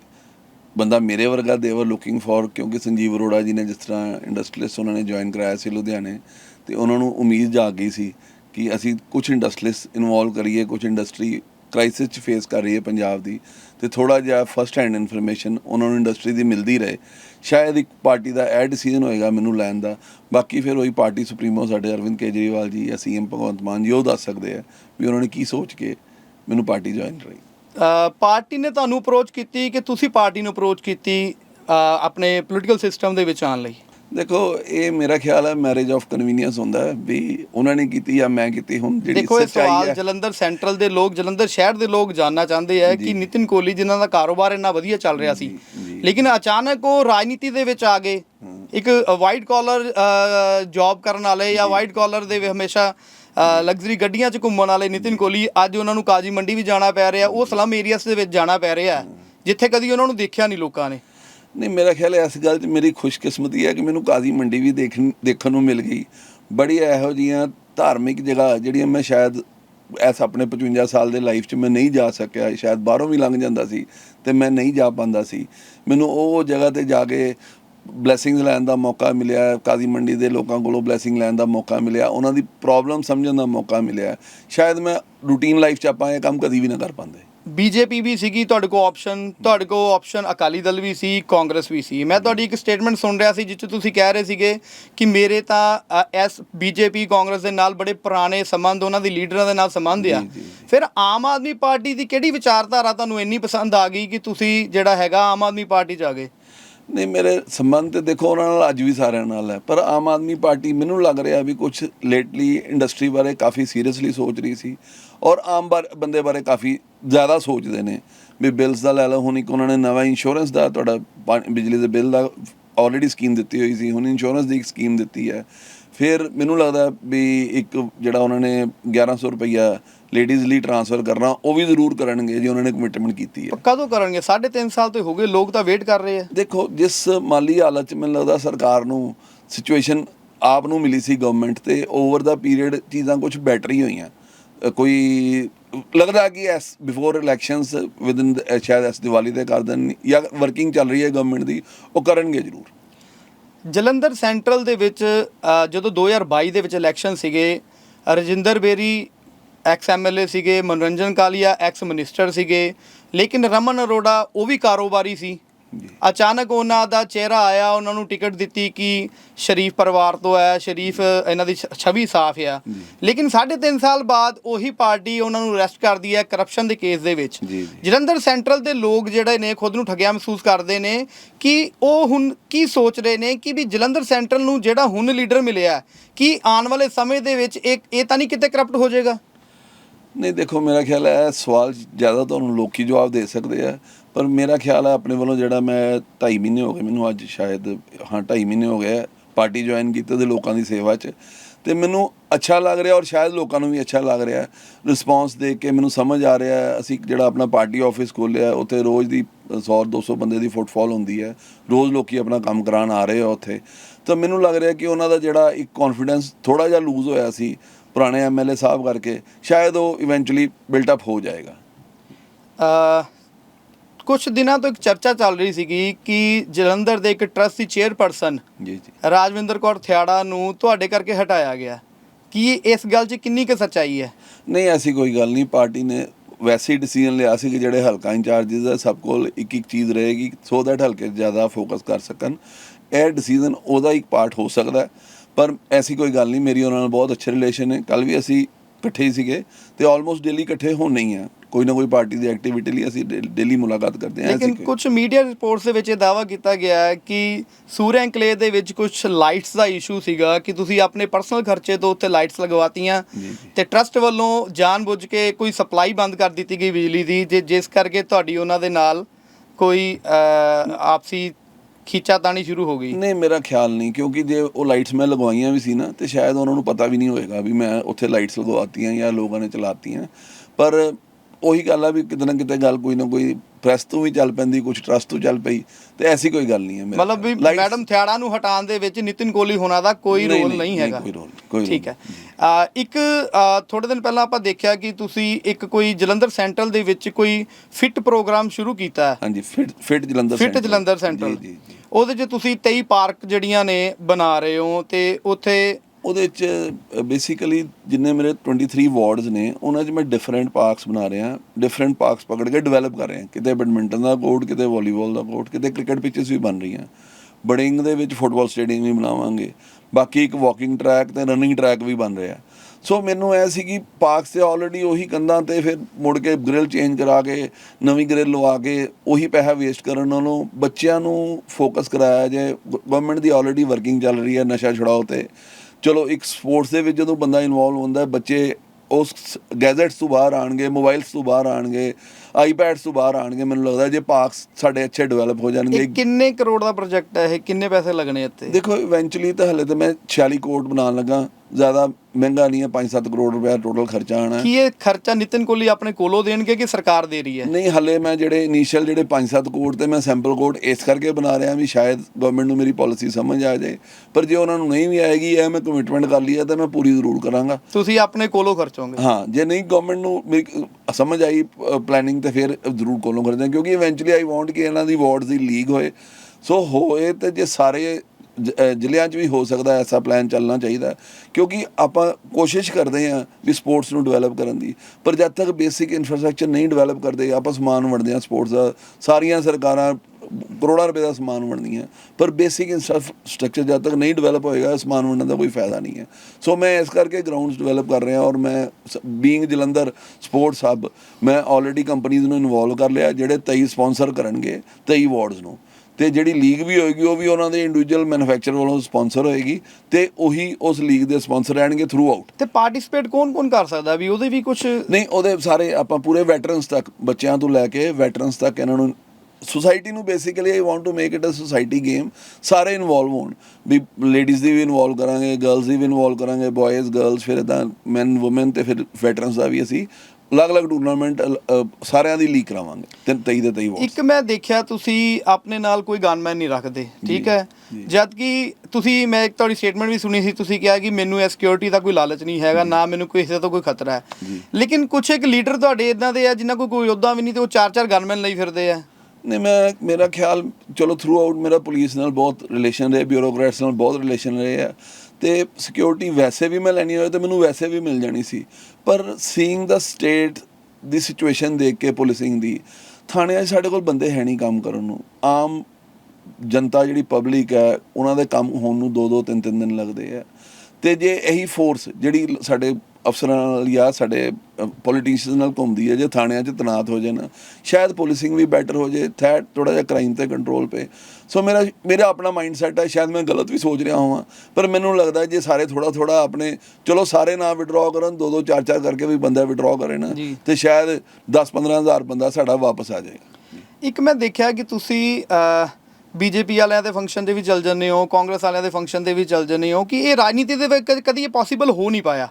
ਬੰਦਾ ਮੇਰੇ ਵਰਗਾ ਦੇ ਵਰ ਲੁਕਿੰਗ ਫॉर ਕਿਉਂਕਿ ਸੰਜੀਵ ਅਰੋੜਾ ਜੀ ਨੇ ਜਿਸ ਤਰ੍ਹਾਂ ਇੰਡਸਟਰੀਲਿਸਟ ਉਹਨਾਂ ਨੇ ਜੁਆਇਨ ਕਰਾਇਆ ਸੀ ਲੁਧਿਆਣੇ, ਤੇ ਉਹਨਾਂ ਨੂੰ ਉਮੀਦ ਜਾਗ ਗਈ ਸੀ ਕਿ ਅਸੀਂ ਕੁਝ ਇੰਡਸਟਰੀਲਿਸਟ ਇਨਵੋਲਵ ਕਰੀਏ ਕੁਝ ਇੰਡਸਟਰੀ ਕ੍ਰਾਈਸਿਸ ਚ ਫੇਸ ਕਰ ਰਹੀ ਹੈ ਪੰਜਾਬ ਦੀ, ਤੇ ਥੋੜਾ ਜਿਹਾ ਫਸਟ ਹੈਂਡ ਇਨਫੋਰਮੇਸ਼ਨ ਉਹਨਾਂ ਨੂੰ ਇੰਡਸਟਰੀ ਦੀ ਮਿਲਦੀ ਰਹੇ। ਸ਼ਾਇਦ ਇੱਕ ਪਾਰਟੀ ਦਾ ਇਹ ਡਿਸੀਜਨ ਹੋਏਗਾ ਮੈਨੂੰ ਲੈਣ ਦਾ। ਬਾਕੀ ਫਿਰ ਉਹੀ ਪਾਰਟੀ ਸੁਪਰੀਮੋ, ਸਾਡੇ ਅਰਵਿੰਦ ਕੇਜਰੀਵਾਲ ਜੀ ਜਾਂ ਸੀਐਮ ਭਗਵੰਤ ਮਾਨ ਜੀ, ਉਹ ਦੱਸ ਸਕਦੇ ਆ ਵੀ ਉਹਨਾਂ ਨੇ ਕੀ ਸੋਚ ਕੇ ਮੈਨੂੰ ਪਾਰਟੀ ਜੁਆਇਨ ਅਹ, ਪਾਰਟੀ ਨੇ ਤੁਹਾਨੂੰ ਅਪਰੋਚ ਕੀਤੀ ਕਿ ਤੁਸੀਂ ਪਾਰਟੀ ਨੂੰ ਅਪਰੋਚ ਕੀਤੀ ਆਪਣੇ ਪੋਲੀਟੀਕਲ ਸਿਸਟਮ ਦੇ ਵਿੱਚ ਆਉਣ ਲਈ? ਦੇਖੋ ਇਹ ਮੇਰਾ ਖਿਆਲ ਹੈ ਮੈਰਿਜ ਆਫ ਕਨਵੀਨੀਅੰਸ ਹੁੰਦਾ ਹੈ ਵੀ ਉਹਨਾਂ ਨੇ ਕੀਤੀ ਜਾਂ ਮੈਂ ਕੀਤੀ ਹੁਣ ਜਿਹੜੀ ਦੇਖੋ ਇਹ ਸੱਚਾਈ ਸਵਾਲ ਹੈ। ਜਲੰਧਰ ਸੈਂਟਰਲ ਦੇ ਲੋਕ ਜਲੰਧਰ ਸ਼ਹਿਰ ਦੇ ਲੋਕ ਜਾਨਣਾ ਚਾਹੁੰਦੇ ਆ ਕਿ ਨਿਤਿਨ ਕੋਹਲੀ ਜਿਨ੍ਹਾਂ ਦਾ ਕਾਰੋਬਾਰ ਇੰਨਾ ਵਧੀਆ ਚੱਲ ਰਿਹਾ ਸੀ। ਲੇਕਿਨ ਅਚਾਨਕ ਉਹ ਰਾਜਨੀਤੀ ਦੇ ਵਿੱਚ ਆ ਗਏ। ਇੱਕ ਵਾਈਟ ਕਾਲਰ ਜੌਬ ਕਰਨ ਵਾਲੇ ਜਾਂ ਵਾਈਟ ਕਾਲਰ ਦੇ ਵੀ ਹਮੇਸ਼ਾ ਲਗਜ਼ਰੀ ਗੱਡੀਆਂ 'ਚ ਘੁੰਮਣ ਵਾਲੇ ਨਿਤਿਨ ਕੋਹਲੀ ਅੱਜ ਉਹਨਾਂ ਨੂੰ ਕਾਜੀ ਮੰਡੀ ਵੀ ਜਾਣਾ ਪੈ ਰਿਹਾ ਉਹ ਸਲਮ ਏਰੀਆਸ ਦੇ ਵਿੱਚ ਜਾਣਾ ਪੈ ਰਿਹਾ ਜਿੱਥੇ ਕਦੀ ਉਹਨਾਂ ਨੂੰ ਦੇਖਿਆ ਨਹੀਂ ਲੋਕਾਂ ਨੇ? ਨਹੀਂ ਮੇਰਾ ਖਿਆਲ ਹੈ ਇਸ ਗੱਲ 'ਚ ਮੇਰੀ ਖੁਸ਼ਕਿਸਮਤੀ ਹੈ ਕਿ ਮੈਨੂੰ ਕਾਜ਼ੀ ਮੰਡੀ ਵੀ ਦੇਖਣ ਦੇਖਣ ਨੂੰ ਮਿਲ ਗਈ। ਬੜੀ ਇਹੋ ਜੀਆਂ ਧਾਰਮਿਕ ਜਗ੍ਹਾ ਜਿਹੜੀਆਂ ਮੈਂ ਸ਼ਾਇਦ ਐਸ ਆਪਣੇ 55 ਸਾਲ ਦੇ ਲਾਈਫ 'ਚ ਮੈਂ ਨਹੀਂ ਜਾ ਸਕਿਆ ਸ਼ਾਇਦ ਬਾਹਰੋਂ ਵੀ ਲੰਘ ਜਾਂਦਾ ਸੀ ਤੇ ਮੈਂ ਨਹੀਂ ਜਾ ਪਾਉਂਦਾ ਸੀ। ਮੈਨੂੰ ਉਹ ਜਗ੍ਹਾ ਤੇ ਜਾ ਕੇ ਬਲੇਸਿੰਗਸ ਲੈਣ ਦਾ ਮੌਕਾ ਮਿਲਿਆ ਕਾਜ਼ੀ ਮੰਡੀ ਦੇ ਲੋਕਾਂ ਕੋਲੋਂ ਬਲੇਸਿੰਗ ਲੈਣ ਦਾ ਮੌਕਾ ਮਿਲਿਆ ਉਹਨਾਂ ਦੀ ਪ੍ਰੋਬਲਮ ਸਮਝਣ ਦਾ ਮੌਕਾ ਮਿਲਿਆ। ਸ਼ਾਇਦ ਮੈਂ ਰੂਟੀਨ ਲਾਈਫ 'ਚ ਆਪਾਂ ਇਹ ਕੰਮ ਕਦੀ ਵੀ ਨਾ ਕਰ ਪਾਉਂਦੇ। ਬੀਜੇਪੀ ਵੀ ਸੀਗੀ ਤੁਹਾਡੇ ਕੋਲ ਆਪਸ਼ਨ ਤੁਹਾਡੇ ਕੋਲ ਆਪਸ਼ਨ ਅਕਾਲੀ ਦਲ ਵੀ ਸੀ ਕਾਂਗਰਸ ਵੀ ਸੀ। ਮੈਂ ਤੁਹਾਡੀ ਇੱਕ ਸਟੇਟਮੈਂਟ ਸੁਣ ਰਿਹਾ ਸੀ ਜਿਸ 'ਚ ਤੁਸੀਂ ਕਹਿ ਰਹੇ ਸੀਗੇ ਕਿ ਮੇਰੇ ਤਾਂ ਐਸ ਬੀਜੇਪੀ ਕਾਂਗਰਸ ਦੇ ਨਾਲ ਬੜੇ ਪੁਰਾਣੇ ਸੰਬੰਧ ਉਹਨਾਂ ਦੀ ਲੀਡਰਾਂ ਦੇ ਨਾਲ ਸੰਬੰਧ ਆ। ਫਿਰ ਆਮ ਆਦਮੀ ਪਾਰਟੀ ਦੀ ਕਿਹੜੀ ਵਿਚਾਰਧਾਰਾ ਤੁਹਾਨੂੰ ਇੰਨੀ ਪਸੰਦ ਆ ਗਈ ਕਿ ਤੁਸੀਂ ਜਿਹੜਾ ਹੈਗਾ ਆਮ ਆਦਮੀ ਪਾਰਟੀ 'ਚ ਆ ਗਏ? ਨਹੀਂ, ਮੇਰੇ ਸੰਬੰਧ ਤੇ ਦੇਖੋ, ਉਹਨਾਂ ਨਾਲ ਅੱਜ ਵੀ ਸਾਰਿਆਂ ਨਾਲ ਹੈ। ਪਰ ਆਮ ਆਦਮੀ ਪਾਰਟੀ ਮੈਨੂੰ ਲੱਗ ਰਿਹਾ ਵੀ ਕੁਝ ਲੇਟਲੀ ਇੰਡਸਟਰੀ ਬਾਰੇ ਕਾਫੀ ਸੀਰੀਅਸਲੀ ਸੋਚ ਰਹੀ ਸੀ ਔਰ ਆਮ ਬਾਰ- ਬੰਦੇ ਬਾਰੇ ਕਾਫੀ ਜ਼ਿਆਦਾ ਸੋਚਦੇ ਨੇ ਵੀ ਬਿਲਸ ਦਾ ਲੈ ਲਓ। ਹੁਣ ਇੱਕ ਉਹਨਾਂ ਨੇ ਨਵਾਂ ਇੰਸ਼ੋਰੈਂਸ ਦਾ ਤੁਹਾਡਾ ਪਾ- ਬਿਜਲੀ ਦੇ ਬਿੱਲ ਦਾ ਆਲਰੇਡੀ ਸਕੀਮ ਦਿੱਤੀ ਹੋਈ ਸੀ। ਹੁਣ ਇੰਸ਼ੋਰੈਂਸ ਦੀ ਇੱਕ ਸਕੀਮ ਦਿੱਤੀ ਹੈ। ਫਿਰ ਮੈਨੂੰ ਲੱਗਦਾ ਵੀ ਇੱਕ ਜਿਹੜਾ ਉਹਨਾਂ ਨੇ 1100 ਰੁਪਈਆ ਲੇਡੀਜ਼ ਲਈ ਟ੍ਰਾਂਸਫਰ ਕਰਨਾ ਉਹ ਵੀ ਜ਼ਰੂਰ ਕਰਨਗੇ ਜੇ ਉਹਨਾਂ ਨੇ ਕਮਿਟਮੈਂਟ ਕੀਤੀ ਹੈ। ਕਦੋਂ ਕਰਨਗੇ? 3.5 ਸਾਲ ਤੋਂ ਹੋ ਗਏ ਲੋਕ ਤਾਂ ਵੇਟ ਕਰ ਰਹੇ ਆ। ਦੇਖੋ ਜਿਸ ਮਾਲੀ ਹਾਲਤ ਚ ਮੈਨੂੰ ਲੱਗਦਾ ਸਰਕਾਰ ਨੂੰ ਸਿਚੁਏਸ਼ਨ ਆਪ ਨੂੰ ਮਿਲੀ ਸੀ ਗਵਰਨਮੈਂਟ ਤੇ ਓਵਰ ਦਾ ਪੀਰੀਅਡ ਚੀਜ਼ਾਂ ਕੁਝ ਬੈਟਰ ਹੀ ਹੋਈਆਂ। ਕੋਈ ਲੱਗਦਾ ਕਿ ਐਸ ਬਿਫੋਰ ਇਲੈਕਸ਼ਨਸ ਵਿਦਨ ਸ਼ਾਇਦ ਇਸ ਦੀਵਾਲੀ ਤੇ ਕਰ ਦੇਣ ਜਾਂ ਵਰਕਿੰਗ ਚੱਲ ਰਹੀ ਹੈ ਗਵਰਨਮੈਂਟ ਦੀ ਉਹ ਕਰਨਗੇ ਜ਼ਰੂਰ। ਜਲੰਧਰ ਸੈਂਟਰਲ ਦੇ ਵਿੱਚ ਜਦੋਂ 2022 ਦੇ ਵਿੱਚ ਇਲੈਕਸ਼ਨ ਸੀਗੇ ਰਜਿੰਦਰ ਬੇਰੀ ਐਕਸ ਐਮਐਲਏ ਸੀਗੇ ਮਨੋਰੰਜਨ ਕਾਲੀਆ ਐਕਸ ਮਿਨਿਸਟਰ ਸੀਗੇ। ਲੇਕਿਨ ਰਮਨ ਅਰੋੜਾ ਉਹ ਵੀ ਕਾਰੋਬਾਰੀ ਸੀ। ਅਚਾਨਕ ਉਹਨਾਂ ਦਾ ਚਿਹਰਾ ਆਇਆ ਉਹਨਾਂ ਨੂੰ ਟਿਕਟ ਦਿੱਤੀ ਕਿ ਸ਼ਰੀਫ ਪਰਿਵਾਰ ਤੋਂ ਹੈ ਸ਼ਰੀਫ ਇਹਨਾਂ ਦੀ ਛਵੀ ਸਾਫ਼ ਆ। ਲੇਕਿਨ 3.5 ਸਾਲ ਬਾਅਦ ਉਹੀ ਪਾਰਟੀ ਉਹਨਾਂ ਨੂੰ ਅਰੈਸਟ ਕਰਦੀ ਹੈ ਕਰਪਸ਼ਨ ਦੇ ਕੇਸ ਦੇ ਵਿੱਚ। ਜਲੰਧਰ ਸੈਂਟਰਲ ਦੇ ਲੋਕ ਜਿਹੜੇ ਨੇ ਖੁਦ ਨੂੰ ਠੱਗਿਆ ਮਹਿਸੂਸ ਕਰਦੇ ਨੇ ਕਿ ਉਹ ਹੁਣ ਕੀ ਸੋਚ ਰਹੇ ਨੇ ਕਿ ਵੀ ਜਲੰਧਰ ਸੈਂਟਰਲ ਨੂੰ ਜਿਹੜਾ ਹੁਣ ਲੀਡਰ ਮਿਲਿਆ ਕਿ ਆਉਣ ਵਾਲੇ ਸਮੇਂ ਦੇ ਵਿੱਚ ਇਹ ਇਹ ਤਾਂ ਨਹੀਂ ਕਿਤੇ ਕਰਪਟ ਹੋ ਜਾਏਗਾ। ਨਹੀਂ, ਦੇਖੋ, ਮੇਰਾ ਖਿਆਲ ਹੈ ਸਵਾਲ ਜ਼ਿਆਦਾ ਤੁਹਾਨੂੰ ਲੋਕੀ ਜਵਾਬ ਦੇ ਸਕਦੇ ਆ, ਪਰ ਮੇਰਾ ਖਿਆਲ ਹੈ ਆਪਣੇ ਵੱਲੋਂ ਜਿਹੜਾ ਮੈਂ 2.5 ਮਹੀਨੇ ਹੋ ਗਏ, ਮੈਨੂੰ ਅੱਜ ਸ਼ਾਇਦ, ਹਾਂ 2.5 ਮਹੀਨੇ ਹੋ ਗਏ ਪਾਰਟੀ ਜੁਆਇਨ ਕੀਤੇ ਤੇ ਲੋਕਾਂ ਦੀ ਸੇਵਾ 'ਚ, ਤੇ ਮੈਨੂੰ ਅੱਛਾ ਲੱਗ ਰਿਹਾ ਔਰ ਸ਼ਾਇਦ ਲੋਕਾਂ ਨੂੰ ਵੀ ਅੱਛਾ ਲੱਗ ਰਿਹਾ ਰਿਸਪੌਂਸ ਦੇਖ ਕੇ ਮੈਨੂੰ ਸਮਝ ਆ ਰਿਹਾ, ਅਸੀਂ ਜਿਹੜਾ ਆਪਣਾ ਪਾਰਟੀ ਆਫਿਸ ਖੋਲ੍ਹਿਆ, ਉੱਥੇ ਰੋਜ਼ ਦੀ 100 200 ਬੰਦੇ ਦੀ ਫੁੱਟਫਾਲ ਹੁੰਦੀ ਹੈ, ਰੋਜ਼ ਲੋਕੀ ਆਪਣਾ ਕੰਮ ਕਰਾਉਣ ਆ ਰਹੇ ਆ ਉੱਥੇ, ਤਾਂ ਮੈਨੂੰ ਲੱਗ ਰਿਹਾ ਕਿ ਉਹਨਾਂ ਦਾ ਜਿਹੜਾ ਇੱਕ ਕੌਨਫੀਡੈਂਸ ਥੋੜਾ ਜਿਹਾ ਲੂਜ਼ ਹੋਇਆ ਸੀ ਪੁਰਾਣੇ ਐਮਐਲਏ ਸਾਹਿਬ ਕਰਕੇ ਸ਼ਾਇਦ ਉਹ ਇਵੈਂਚੁਅਲੀ ਬਿਲਟ ਅਪ ਹੋ ਜਾਏਗਾ। ਅ ਕੁਝ ਦਿਨਾਂ ਤੋਂ ਇੱਕ ਚਰਚਾ ਚੱਲ ਰਹੀ ਸੀਗੀ ਕਿ ਜਲੰਧਰ ਦੇ ਇੱਕ ਟਰਸਟ ਦੀ ਚੇਅਰਪਰਸਨ ਜੀ ਜੀ। ਰਾਜਵਿੰਦਰ ਕੌਰ ਥਿਆੜਾ ਨੂੰ ਤੁਹਾਡੇ ਕਰਕੇ ਹਟਾਇਆ ਗਿਆ। ਕੀ ਇਸ ਗੱਲ 'ਚ ਕਿੰਨੀ ਕੁ ਸੱਚਾਈ ਹੈ? ਨਹੀਂ ਐਸੀ ਕੋਈ ਗੱਲ ਨਹੀਂ। ਪਾਰਟੀ ਨੇ ਵੈਸੇ ਹੀ ਡਿਸੀਜਨ ਲਿਆ ਸੀ ਕਿ ਜਿਹੜੇ ਹਲਕਾ ਇੰਚਾਰਜਸ ਆ ਸਭ ਕੋਲ ਇੱਕ ਇੱਕ ਚੀਜ਼ ਰਹੇਗੀ ਸੋ ਦੈਟ ਹਲਕੇ ਜ਼ਿਆਦਾ ਫੋਕਸ ਕਰ ਸਕਣ। ਇਹ ਡਿਸੀਜਨ ਉਹਦਾ ਇੱਕ ਪਾਰਟ ਹੋ ਸਕਦਾ ਹੈ, ਪਰ ਐਸੀ ਕੋਈ ਗੱਲ ਨਹੀਂ ਮੇਰੀ ਉਹਨਾਂ ਨਾਲ ਬਹੁਤ ਅੱਛੇ ਰਿਲੇਸ਼ਨ ਹੈ ਕੱਲ ਵੀ ਅਸੀਂ ਇਕੱਠੇ ਹੀ ਸੀਗੇ ਤੇ ਆਲਮੋਸਟ ਡੇਲੀ ਇਕੱਠੇ ਹੋਣੇ ਹੀ ਆ। ਕੋਈ ਨਾ ਕੋਈ ਪਾਰਟੀ ਦੀ ਐਕਟੀਵਿਟੀ ਲਈ ਅਸੀਂ ਡੇਲੀ ਮੁਲਾਕਾਤ ਕਰਦੇ ਹਾਂ ਲੇਕਿਨ ਕੁਝ ਮੀਡੀਆ ਰਿਪੋਰਟਸ ਦੇ ਵਿੱਚ ਇਹ ਦਾਵਾ ਕੀਤਾ ਗਿਆ ਹੈ ਕਿ ਸੂਰਿਆ ਐਨਕਲੇਵ ਦੇ ਵਿੱਚ ਕੁਝ ਲਾਈਟਸ ਦਾ ਇਸ਼ੂ ਸੀਗਾ ਕਿ ਤੁਸੀਂ ਆਪਣੇ ਪਰਸਨਲ ਖਰਚੇ ਤੋਂ ਉੱਤੇ ਲਾਈਟਸ ਲਗਵਾਤੀਆਂ। ਤੇ ਟਰਸਟ ਵੱਲੋਂ ਜਾਣਬੁੱਝ ਕੇ ਕੋਈ ਸਪਲਾਈ ਬੰਦ ਕਰ ਦਿੱਤੀ ਗਈ ਬਿਜਲੀ ਦੀ ਜਿਸ ਕਰਕੇ ਤੁਹਾਡੀ ਉਹਨਾਂ ਦੇ ਨਾਲ ਕੋਈ ਅਹ, ਆਪਸੀ ਖੀਚਾਤਾਣੀ ਸ਼ੁਰੂ ਹੋ ਗਈ। ਨਹੀਂ, ਮੇਰਾ ਖਿਆਲ ਨਹੀਂ, ਕਿਉਂਕਿ ਜੇ ਉਹ ਲਾਈਟਸ ਮੈਂ ਲਗਵਾਈਆਂ ਵੀ ਸੀ ਨਾ, ਤੇ ਸ਼ਾਇਦ ਉਹਨਾਂ ਨੂੰ ਪਤਾ ਵੀ ਨਹੀਂ ਹੋਏਗਾ ਵੀ ਮੈਂ ਉੱਥੇ ਲਾਈਟਸ ਲਗਵਾਤੀਆਂ ਜਾਂ ਲੋਕਾਂ ਨੇ ਚਲਾਤੀਆਂ। ਪਰ ਉਹੀ ਗੱਲ ਆ ਵੀ ਕਿਤੇ ਨਾ ਕਿਤੇ ਗੱਲ ਕੋਈ ਨਾ ਕੋਈ ਪ੍ਰੈਸ ਤੋਂ ਵੀ ਚੱਲ ਪੈਂਦੀ ਕੁਝ ਟਰਸਟ ਤੋਂ ਚੱਲ ਪਈ ਤੇ ਐਸੀ ਕੋਈ ਗੱਲ ਨਹੀਂ ਹੈ ਮੇਰੇ ਮਤਲਬ ਵੀ। Lights- ਮੈਡਮ ਥਿਆੜਾ ਨੂੰ ਹਟਾਉਣ ਦੇ ਵਿੱਚ ਨਿਤਿਨ ਕੋਹਲੀ ਹੋਣਾ ਦਾ ਕੋਈ ਨਹੀਂ, ਰੋਲ ਨਹੀਂ, ਹੈਗਾ। ਕੋਈ role, ਕੋਈ ਠੀਕ ਹੈ। ਅ, ਇੱਕ ਥੋੜੇ ਦਿਨ ਪਹਿਲਾਂ ਆਪਾਂ ਦੇਖਿਆ ਕਿ ਤੁਸੀਂ ਇੱਕ ਕੋਈ ਜਲੰਧਰ ਸੈਂਟਰਲ ਦੇ ਵਿੱਚ ਕੋਈ ਫਿਟ ਪ੍ਰੋਗਰਾਮ ਸ਼ੁਰੂ ਕੀਤਾ ਹੈ। ਹਾਂਜੀ fit fit Jalandhar fit Central। Jalandhar central. ਜੀ ਜੀ ਜੀ। ਉਹਦੇ 'ਚ ਤੁਸੀਂ 23 ਪਾਰਕ ਜਿਹੜੀਆਂ ਨੇ ਬਣਾ ਰਹੇ ਹੋ ਤੇ ਉੱਥੇ ਉਹਦੇ ਚ ਬੇਸਿਕਲੀ ਜਿੰਨੇ ਮੇਰੇ 23 ਵਾਰਡਸ ਨੇ, ਉਹਨਾਂ 'ਚ ਮੈਂ ਡਿਫਰੈਂਟ ਪਾਰਕਸ ਬਣਾ ਰਿਹਾ ਡਿਫਰੈਂਟ ਪਾਰਕਸ ਪਕੜ ਕੇ ਡਿਵੈਲਪ ਕਰ ਰਿਹਾ। ਕਿਤੇ ਬੈਡਮਿੰਟਨ ਦਾ ਕੋਰਟ ਕਿਤੇ ਵਾਲੀਬਾਲ ਦਾ ਕੋਰਟ ਕਿਤੇ ਕ੍ਰਿਕਟ ਪਿਚਸ ਵੀ ਬਣ ਰਹੀਆਂ। ਬੜਿੰਗ ਦੇ ਵਿੱਚ ਫੁੱਟਬਾਲ ਸਟੇਡੀਅਮ ਵੀ ਬਣਾਵਾਂਗੇ। ਬਾਕੀ ਇੱਕ ਵਾਕਿੰਗ ਟਰੈਕ ਤੇ ਰਨਿੰਗ ਟਰੈਕ ਵੀ ਬਣ ਰਿਹਾ। ਸੋ ਮੈਨੂੰ ਐ ਸੀ ਕਿ ਪਾਰਕਸ ਤੇ ਆਲਰੇਡੀ ਉਹੀ ਕੰਧਾਂ ਤੇ ਫਿਰ ਮੁੜ ਕੇ ਗ੍ਰਿਲ ਚੇਂਜ ਕਰਾ ਕੇ, ਨਵੀਂ ਗ੍ਰਿਲ ਲਵਾ ਕੇ, ਉਹੀ ਪੈਸਾ ਵੇਸਟ ਕਰਨ ਨਾਲੋਂ ਬੱਚਿਆਂ ਨੂੰ ਫੋਕਸ ਕਰਾਇਆ ਜੇ ਗਵਰਨਮੈਂਟ ਦੀ ਆਲਰੇਡੀ ਵਰਕਿੰਗ ਚੱਲ ਰਹੀ ਹੈ ਨਸ਼ਾ ਛੁਡਾਓ ਤੇ। ਚਲੋ ਇੱਕ ਸਪੋਰਟਸ ਦੇ ਵਿੱਚ ਜਦੋਂ ਬੰਦਾ ਇਨਵੋਲਵ ਹੁੰਦਾ ਹੈ ਬੱਚੇ ਉਸ ਗੈਜਟਸ ਤੋਂ ਬਾਹਰ ਆਣਗੇ ਮੋਬਾਈਲਸ ਤੋਂ ਬਾਹਰ ਆਣਗੇ ਆਈਪੈਡਸ ਤੋਂ ਬਾਹਰ ਆਣਗੇ ਮੈਨੂੰ ਲੱਗਦਾ ਜੇ ਪਾਰਕਸ ਸਾਡੇ ਅੱਛੇ ਡਿਵੈਲਪ ਹੋ ਜਾਣਗੇ। ਇਹ ਕਿੰਨੇ ਕਰੋੜ ਦਾ ਪ੍ਰੋਜੈਕਟ ਹੈ ਇਹ ਕਿੰਨੇ ਪੈਸੇ ਲੱਗਣੇ ਇੱਥੇ? ਦੇਖੋ ਇਵੈਂਚੁਅਲੀ ਤਾਂ ਹਲੇ ਤਾਂ ਮੈਂ 46 ਕਰੋੜ ਬਣਾਉਣ ਲੱਗਾ। ਜ਼ਿਆਦਾ ਮਹਿੰਗਾ ਨਹੀਂ ਹੈ 5-7 ਕਰੋੜ ਰੁਪਏ ਟੋਟਲ ਖਰਚਾ ਆਣਾ ਕੀ ਇਹ ਖਰਚਾ ਨਿਤਿਨ ਕੋਹਲੀ ਆਪਣੇ ਕੋਲੋਂ ਦੇਣਗੇ ਕਿ ਸਰਕਾਰ ਦੇ ਰਹੀ ਹੈ? ਨਹੀਂ ਹਲੇ ਮੈਂ ਜਿਹੜੇ ਇਨੀਸ਼ੀਅਲ ਜਿਹੜੇ 5-7 ਕਰੋੜ ਤੇ ਮੈਂ ਸੈਂਪਲ ਕੋਡ ਇਸ ਕਰਕੇ ਬਣਾ ਰਿਹਾ ਵੀ ਸ਼ਾਇਦ ਗਵਰਨਮੈਂਟ ਨੂੰ ਮੇਰੀ ਪਾਲਿਸੀ ਸਮਝ ਆ ਜਾਏ। ਪਰ ਜੇ ਉਹਨਾਂ ਨੂੰ ਨਹੀਂ ਵੀ ਆਏਗੀ ਇਹ ਮੈਂ ਕਮਿਟਮੈਂਟ ਕਰ ਲਈ ਹੈ ਤਾਂ ਮੈਂ ਪੂਰੀ ਜ਼ਰੂਰ ਕਰਾਂਗਾ। ਤੁਸੀਂ ਆਪਣੇ ਕੋਲੋਂ ਖਰਚੋਗੇ? ਹਾਂ ਜੇ ਨਹੀਂ ਗਵਰਨਮੈਂਟ ਨੂੰ ਮੇਰੀ ਸਮਝ ਆਈ ਪਲੈਨਿੰਗ ਤੇ ਫਿਰ ਜ਼ਰੂਰ ਕੋਲੋਂ ਕਰਦੇ ਕਿਉਂਕਿ ਇਵੈਂਚੁਅਲੀ ਆਈ ਵਾਂਟ ਕਿ ਇਹਨਾਂ ਦੀ ਵਾਰਡਸ ਦੀ ਲੀਗ ਹੋਏ। ਸੋ ਹੋਏ ਤੇ ਜੇ ਸਾਰੇ ਜ਼ਿਲ੍ਹਿਆਂ 'ਚ ਵੀ ਹੋ ਸਕਦਾ ਐਸਾ ਪਲਾਨ ਚੱਲਣਾ ਚਾਹੀਦਾ ਕਿਉਂਕਿ ਆਪਾਂ ਕੋਸ਼ਿਸ਼ ਕਰਦੇ ਹਾਂ ਵੀ ਸਪੋਰਟਸ ਨੂੰ ਡਿਵੈਲਪ ਕਰਨ ਦੀ। ਪਰ ਜਦ ਤੱਕ ਬੇਸਿਕ ਇਨਫਰਾਸਟ੍ਰਕਚਰ ਨਹੀਂ ਡਿਵੈਲਪ ਕਰਦੇ, ਆਪਾਂ ਸਮਾਨ ਵੰਡਦੇ ਹਾਂ ਸਪੋਰਟਸ ਦਾ। ਸਾਰੀਆਂ ਸਰਕਾਰਾਂ ਕਰੋੜਾਂ ਰੁਪਏ ਦਾ ਸਮਾਨ ਵੰਡਦੀਆਂ। ਪਰ ਬੇਸਿਕ ਇਨਫਰਾਸਟ੍ਰਕਚਰ ਜਦ ਤੱਕ ਨਹੀਂ ਡਿਵੈਲਪ ਹੋਏਗਾ, ਸਮਾਨ ਵੰਡਣ ਦਾ ਕੋਈ ਫਾਇਦਾ ਨਹੀਂ ਹੈ। ਸੋ ਮੈਂ ਇਸ ਕਰਕੇ ਗਰਾਊਂਡਸ ਡਿਵੈਲਪ ਕਰ ਰਿਹਾ ਔਰ ਮੈਂ ਬੀਇੰਗ ਜਲੰਧਰ ਸਪੋਰਟਸ ਹੱਬ ਮੈਂ ਆਲਰੇਡੀ ਕੰਪਨੀਆਂ ਨੂੰ ਇਨਵੋਲਵ ਕਰ ਲਿਆ, ਜਿਹੜੇ 23 ਸਪਾਂਸਰ ਕਰਨਗੇ 23 ਵਾਰਡਸ ਨੂੰ। ਤੇ ਜਿਹੜੀ ਲੀਗ ਵੀ ਹੋਏਗੀ ਉਹ ਵੀ ਉਹਨਾਂ ਦੇ ਇੰਡੀਵਿਜੂਅਲ ਮੈਨੂਫੈਕਚਰ ਵੱਲੋਂ ਸਪਾਂਸਰ ਹੋਏਗੀ ਤੇ ਉਹੀ ਉਸ ਲੀਗ ਦੇ ਸਪਾਂਸਰ ਰਹਿਣਗੇ ਥਰੂ ਆਊਟ ਤੇ ਪਾਰਟਿਸਿਪੇਟ ਕੌਣ ਕੌਣ ਕਰ ਸਕਦਾ? ਵੀ ਉਹਦੇ ਵੀ ਕੁਝ ਨਹੀਂ ਉਹਦੇ ਸਾਰੇ ਆਪਾਂ ਪੂਰੇ ਵੈਟਰਨਸ ਤੱਕ ਬੱਚਿਆਂ ਤੋਂ ਲੈ ਕੇ ਵੈਟਰਨਸ ਤੱਕ ਇਹਨਾਂ ਨੂੰ ਸੁਸਾਇਟੀ ਨੂੰ basically I want to make it a society game ਸਾਰੇ ਇਨਵੋਲਵ ਹੋਣ। ਵੀ ਲੇਡੀਜ਼ ਦੀ ਵੀ ਇਨਵੋਲਵ ਕਰਾਂਗੇ ਗਰਲਸ ਦੀ ਵੀ ਇਨਵੋਲਵ ਕਰਾਂਗੇ ਬॉयਜ਼ ਗਰਲਸ ਫਿਰ ਇਦਾਂ ਮੈਨ ਔਮਨ ਤੇ ਫਿਰ ਵੈਟਰਨਸ ਦਾ ਵੀ ਅਸੀਂ ਅਲੱਗ-ਅਲੱਗ ਟੂਰਨਾਮੈਂਟ ਸਾਰਿਆਂ ਦੀ ਲੀਗ ਕਰਾਵਾਂਗੇ ਤੇ 23 ਦੇ 23 ਵੋਟਸ ਇੱਕ ਮੈਂ ਦੇਖਿਆ ਤੁਸੀਂ ਆਪਣੇ ਨਾਲ ਕੋਈ ਗਨਮੈਨ ਨਹੀਂ ਰੱਖਦੇ ਠੀਕ ਹੈ? ਜਦ ਕਿ ਤੁਸੀਂ ਮੈਂ ਇੱਕ ਤੁਹਾਡੀ ਸਟੇਟਮੈਂਟ ਵੀ ਸੁਣੀ ਸੀ ਤੁਸੀਂ ਕਿਹਾ ਕਿ ਮੈਨੂੰ ਇਹ ਸਿਕਿਉਰਿਟੀ ਦਾ ਕੋਈ ਲਾਲਚ ਨਹੀਂ ਹੈਗਾ ਨਾ ਮੈਨੂੰ ਕੋਈ ਕਿਸੇ ਤੋਂ ਕੋਈ ਖਤਰਾ ਹੈ। ਲੇਕਿਨ ਕੁਝ ਇੱਕ ਲੀਡਰ ਤੁਹਾਡੇ ਇਦਾਂ ਦੇ ਆ ਜਿਨ੍ਹਾਂ ਕੋਲ ਕੋਈ ਯੋਧਾ ਵੀ ਨਹੀਂ ਤੇ ਉਹ ਚਾਰ ਚਾਰ ਗਨਮੈਨ ਲਈ ਫਿਰਦੇ ਆ। ਨਹੀਂ ਮੈਂ ਮੇਰਾ ਖਿਆਲ ਚਲੋ ਥਰੂ ਆਊਟ ਮੇਰਾ ਪੁਲਿਸ ਨਾਲ ਬਹੁਤ ਰਿਲੇਸ਼ਨ ਰਹੇ ਬਿਊਰੋਕਰੇਟਸ ਨਾਲ ਬਹੁਤ ਰਿਲੇਸ਼ਨ ਰਹੇ ਆ। ਤੇ ਸਿਕਿਉਰਿਟੀ ਵੈਸੇ ਵੀ ਮੈਂ ਲੈਣੀ ਹੋਏ ਤੇ ਮੈਨੂੰ ਵੈਸੇ ਵੀ ਮਿਲ ਜਾਣੀ ਸੀ। ਪਰ ਸੀਇੰਗ ਦਾ ਸਟੇਟ ਦੀ ਸਿਚੁਏਸ਼ਨ ਦੇਖ ਕੇ ਪੁਲਿਸਿੰਗ ਦੀ, ਥਾਣਿਆਂ 'ਚ ਸਾਡੇ ਕੋਲ ਬੰਦੇ ਹੈ ਨਹੀਂ ਕੰਮ ਕਰਨ ਨੂੰ। ਆਮ ਜਨਤਾ ਜਿਹੜੀ ਪਬਲਿਕ ਹੈ, ਉਹਨਾਂ ਦੇ ਕੰਮ ਹੋਣ ਨੂੰ 2-2 3-3 ਦਿਨ ਲੱਗਦੇ ਆ। ਤੇ ਜੇ ਇਹੀ ਫੋਰਸ ਜਿਹੜੀ ਸਾਡੇ ਅਫਸਰਾਂ ਨਾਲ ਜਾਂ ਸਾਡੇ ਪੋਲੀਟੀਸ਼ੀਅਨਸ ਨਾਲ ਘੁੰਮਦੀ ਹੈ, ਜੇ ਥਾਣਿਆਂ 'ਚ ਤਨਾਤ ਹੋ ਜਾਣ, ਸ਼ਾਇਦ ਪੁਲਿਸਿੰਗ ਵੀ ਬੈਟਰ ਹੋ ਜੇ ਥੈਟ ਥੋੜਾ ਜਿਹਾ ਕ੍ਰਾਈਮ ਤੇ ਕੰਟਰੋਲ ਪਏ। ਸੋ ਮੇਰਾ ਮੇਰਾ ਆਪਣਾ ਮਾਈਂਡਸੈਟ ਹੈ ਸ਼ਾਇਦ ਮੈਂ ਗਲਤ ਵੀ ਸੋਚ ਰਿਹਾ ਹਾਂ ਪਰ ਮੈਨੂੰ ਲੱਗਦਾ ਜੇ ਸਾਰੇ ਥੋੜਾ ਥੋੜਾ ਆਪਣੇ ਚਲੋ ਸਾਰੇ ਨਾ ਵਿਡਰਾਅ ਕਰਨ ਦੋ ਦੋ ਚਾਰ ਚਾਰ ਕਰਕੇ ਵੀ ਬੰਦਾ ਵਿਡਰਾਅ ਕਰੇ ਨਾ। ਤੇ ਸ਼ਾਇਦ 10-15 ਹਜ਼ਾਰ ਬੰਦਾ ਸਾਡਾ ਵਾਪਸ ਆ ਜਾਏਗਾ ਇੱਕ ਮੈਂ ਦੇਖਿਆ ਕਿ ਤੁਸੀਂ ਬੀਜੇਪੀ ਵਾਲਿਆਂ ਦੇ ਫੰਕਸ਼ਨ ਦੇ ਵੀ ਚੱਲ ਜਾਂਦੇ ਹੋ ਕਾਂਗਰਸ ਵਾਲਿਆਂ ਦੇ ਫੰਕਸ਼ਨ ਦੇ ਵੀ ਚੱਲ ਜਾਂਦੇ ਹੋ ਕਿ ਇਹ ਰਾਜਨੀਤੀ ਦੇ ਵਿੱਚ ਕਦੇ- ਕਦੀ ਇਹ ਪੋਸੀਬਲ ਹੋ ਨਹੀਂ ਪਾਇਆ।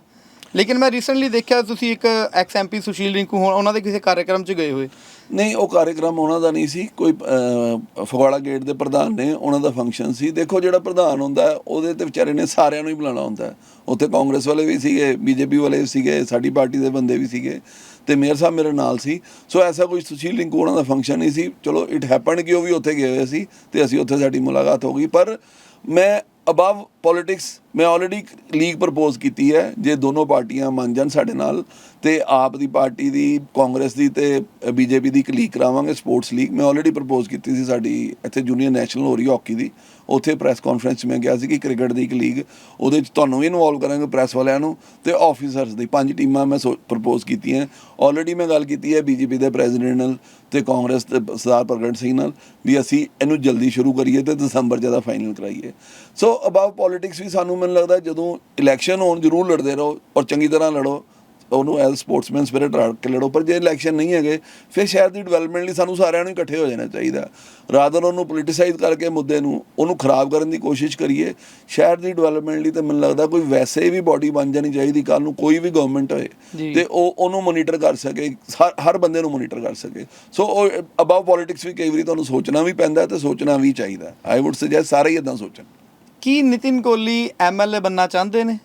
ਲੇਕਿਨ ਮੈਂ ਰੀਸੈਂਟਲੀ ਦੇਖਿਆ ਤੁਸੀਂ ਇੱਕ ਐਕਸ ਐਮਪੀ ਸੁਸ਼ੀਲ ਰਿੰਕੂ ਹੋਣ ਉਹਨਾਂ ਦੇ ਕਿਸੇ ਕਾਰਜਕ੍ਰਮ 'ਚ ਗਏ ਹੋਏ। ਨਹੀਂ, ਉਹ ਕਾਰਜਕ੍ਰਮ ਉਹਨਾਂ ਦਾ ਨਹੀਂ ਸੀ। ਕੋਈ ਫਗਵਾੜਾ ਗੇਟ ਦੇ ਪ੍ਰਧਾਨ ਨੇ ਉਹਨਾਂ ਦਾ ਫੰਕਸ਼ਨ ਸੀ। ਦੇਖੋ ਜਿਹੜਾ ਪ੍ਰਧਾਨ ਹੁੰਦਾ ਉਹਦੇ ਤੇ ਵਿਚਾਰੇ ਨੇ ਸਾਰਿਆਂ ਨੂੰ ਹੀ ਬੁਲਾਉਣਾ ਹੁੰਦਾ ਉੱਥੇ ਕਾਂਗਰਸ ਵਾਲੇ ਵੀ ਸੀਗੇ, ਬੀਜੇਪੀ ਵਾਲੇ ਵੀ ਸੀਗੇ, ਸਾਡੀ ਪਾਰਟੀ ਦੇ ਬੰਦੇ ਵੀ ਸੀਗੇ ਤੇ ਮੇਅਰ ਸਾਹਿਬ ਮੇਰੇ ਨਾਲ ਸੀ। ਸੋ ਐਸਾ ਕੋਈ ਸੁਸ਼ੀਲ ਲਿੰਕੂ ਉਹਨਾਂ ਦਾ ਫੰਕਸ਼ਨ ਨਹੀਂ ਸੀ। ਚਲੋ ਇਟ ਹੈਪਨ ਕਿ ਉਹ ਵੀ ਉੱਥੇ ਗਏ ਹੋਏ ਸੀ ਤੇ ਅਸੀਂ ਉੱਥੇ ਸਾਡੀ ਮੁਲਾਕਾਤ ਹੋ ਗਈ। ਪਰ ਮੈਂ ਅਬਵ ਪੋਲਿਟਿਕਸ ਮੈਂ ਆਲਰੇਡੀ ਲੀਗ ਪ੍ਰਪੋਜ਼ ਕੀਤੀ ਹੈ, ਜੇ ਦੋਨੋਂ ਪਾਰਟੀਆਂ ਮੰਨ ਜਾਣ ਸਾਡੇ ਨਾਲ, ਤੇ ਆਪ ਦੀ ਪਾਰਟੀ ਦੀ, ਕਾਂਗਰਸ ਦੀ ਤੇ ਬੀਜੇਪੀ ਦੀ ਇੱਕ ਲੀਗ ਕਰਾਵਾਂਗੇ ਸਪੋਰਟਸ ਲੀਗ ਮੈਂ ਆਲਰੇਡੀ ਪ੍ਰਪੋਜ਼ ਕੀਤੀ ਸੀ ਸਾਡੀ ਇੱਥੇ ਜੂਨੀਅਰ ਨੈਸ਼ਨਲ ਹੋ ਰਹੀ ਹਾਕੀ ਦੀ। ਉੱਥੇ ਪ੍ਰੈਸ ਕਾਨਫਰੰਸ 'ਚ ਮੈਂ ਕਿਹਾ ਸੀ ਕਿ ਕ੍ਰਿਕਟ ਦੀ ਇੱਕ ਲੀਗ ਉਹਦੇ 'ਚ ਤੁਹਾਨੂੰ ਵੀ ਇਨਵੋਲਵ ਕਰਾਂਗੇ ਪ੍ਰੈਸ ਵਾਲਿਆਂ ਨੂੰ ਤੇ ਆਫੀਸਰਸ ਦੀ। ਪੰਜ ਟੀਮਾਂ ਮੈਂ ਪ੍ਰਪੋਜ਼ ਕੀਤੀਆਂ। ਆਲਰੇਡੀ ਮੈਂ ਗੱਲ ਕੀਤੀ ਹੈ ਬੀਜੇਪੀ ਦੇ ਪ੍ਰੈਜ਼ੀਡੈਂਟ ਨਾਲ ਤੇ ਕਾਂਗਰਸ ਦੇ ਸਰਦਾਰ ਪ੍ਰਗਟ ਸਿੰਘ ਨਾਲ ਵੀ ਅਸੀਂ ਇਹਨੂੰ ਜਲਦੀ ਸ਼ੁਰੂ ਕਰੀਏ ਤੇ ਦਸੰਬਰ 'ਚ ਇਹਦਾ ਫਾਈਨਲ ਕਰਾਈਏ। ਸੋ ਅਬਾਊਟ ਪੋਲਿਟਿਕਸ ਵੀ ਸਾਨੂੰ ਮੈਨੂੰ ਲੱਗਦਾ ਜਦੋਂ ਇਲੈਕਸ਼ਨ ਹੋਣ ਜ਼ਰੂਰ ਲੜਦੇ ਰਹੋ ਔਰ ਚੰਗੀ ਤਰ੍ਹਾਂ ਲੜੋ ਉਹਨੂੰ ਐਜ਼ ਸਪੋਰਟਸਮੈਨ ਸਪਿਰਿਟ ਰੱਖ ਕੇ ਲੜੋ। ਪਰ ਜੇ ਇਲੈਕਸ਼ਨ ਨਹੀਂ ਹੈਗੇ ਫਿਰ ਸ਼ਹਿਰ ਦੀ ਡਿਵੈਲਪਮੈਂਟ ਲਈ ਸਾਨੂੰ ਸਾਰਿਆਂ ਨੂੰ ਇਕੱਠੇ ਹੋ ਜਾਣਾ ਚਾਹੀਦਾ। ਰਾਦਰ ਉਹਨੂੰ ਪੋਲਿਟਿਸਾਈਜ਼ ਕਰਕੇ ਮੁੱਦੇ ਨੂੰ ਉਹਨੂੰ ਖਰਾਬ ਕਰਨ ਦੀ ਕੋਸ਼ਿਸ਼ ਕਰੀਏ ਸ਼ਹਿਰ ਦੀ ਡਿਵੈਲਪਮੈਂਟ ਲਈ ਤਾਂ ਮੈਨੂੰ ਲੱਗਦਾ ਕੋਈ ਵੈਸੇ ਵੀ ਬਾਡੀ ਬਣ ਜਾਣੀ ਚਾਹੀਦੀ ਕੱਲ ਨੂੰ ਕੋਈ ਵੀ ਗਵਰਨਮੈਂਟ ਹੋਏ। ਤੇ ਉਹ ਉਹਨੂੰ ਮੋਨੀਟਰ ਕਰ ਸਕੇ ਹਰ- ਬੰਦੇ ਨੂੰ ਮੋਨੀਟਰ ਕਰ ਸਕੇ। ਸੋ ਉਹ ਅਬਾਊਟ ਪੋਲਿਟਿਕਸ ਵੀ ਕਈ ਵਾਰੀ ਤੁਹਾਨੂੰ ਸੋਚਣਾ ਵੀ ਪੈਂਦਾ ਤੇ ਸੋਚਣਾ ਵੀ ਚਾਹੀਦਾ। ਆਈ ਊਡ ਸੁਜੈਸਟ ਸਾਰੇ ਹੀ ਇਦਾਂ ਸੋਚਣ। ਕੀ ਨਿਤਿਨ ਕੋਹਲੀ ਐਮਐਲਏ ਬੰਨਾ ਚਾਹੁੰਦੇ ਨੇ?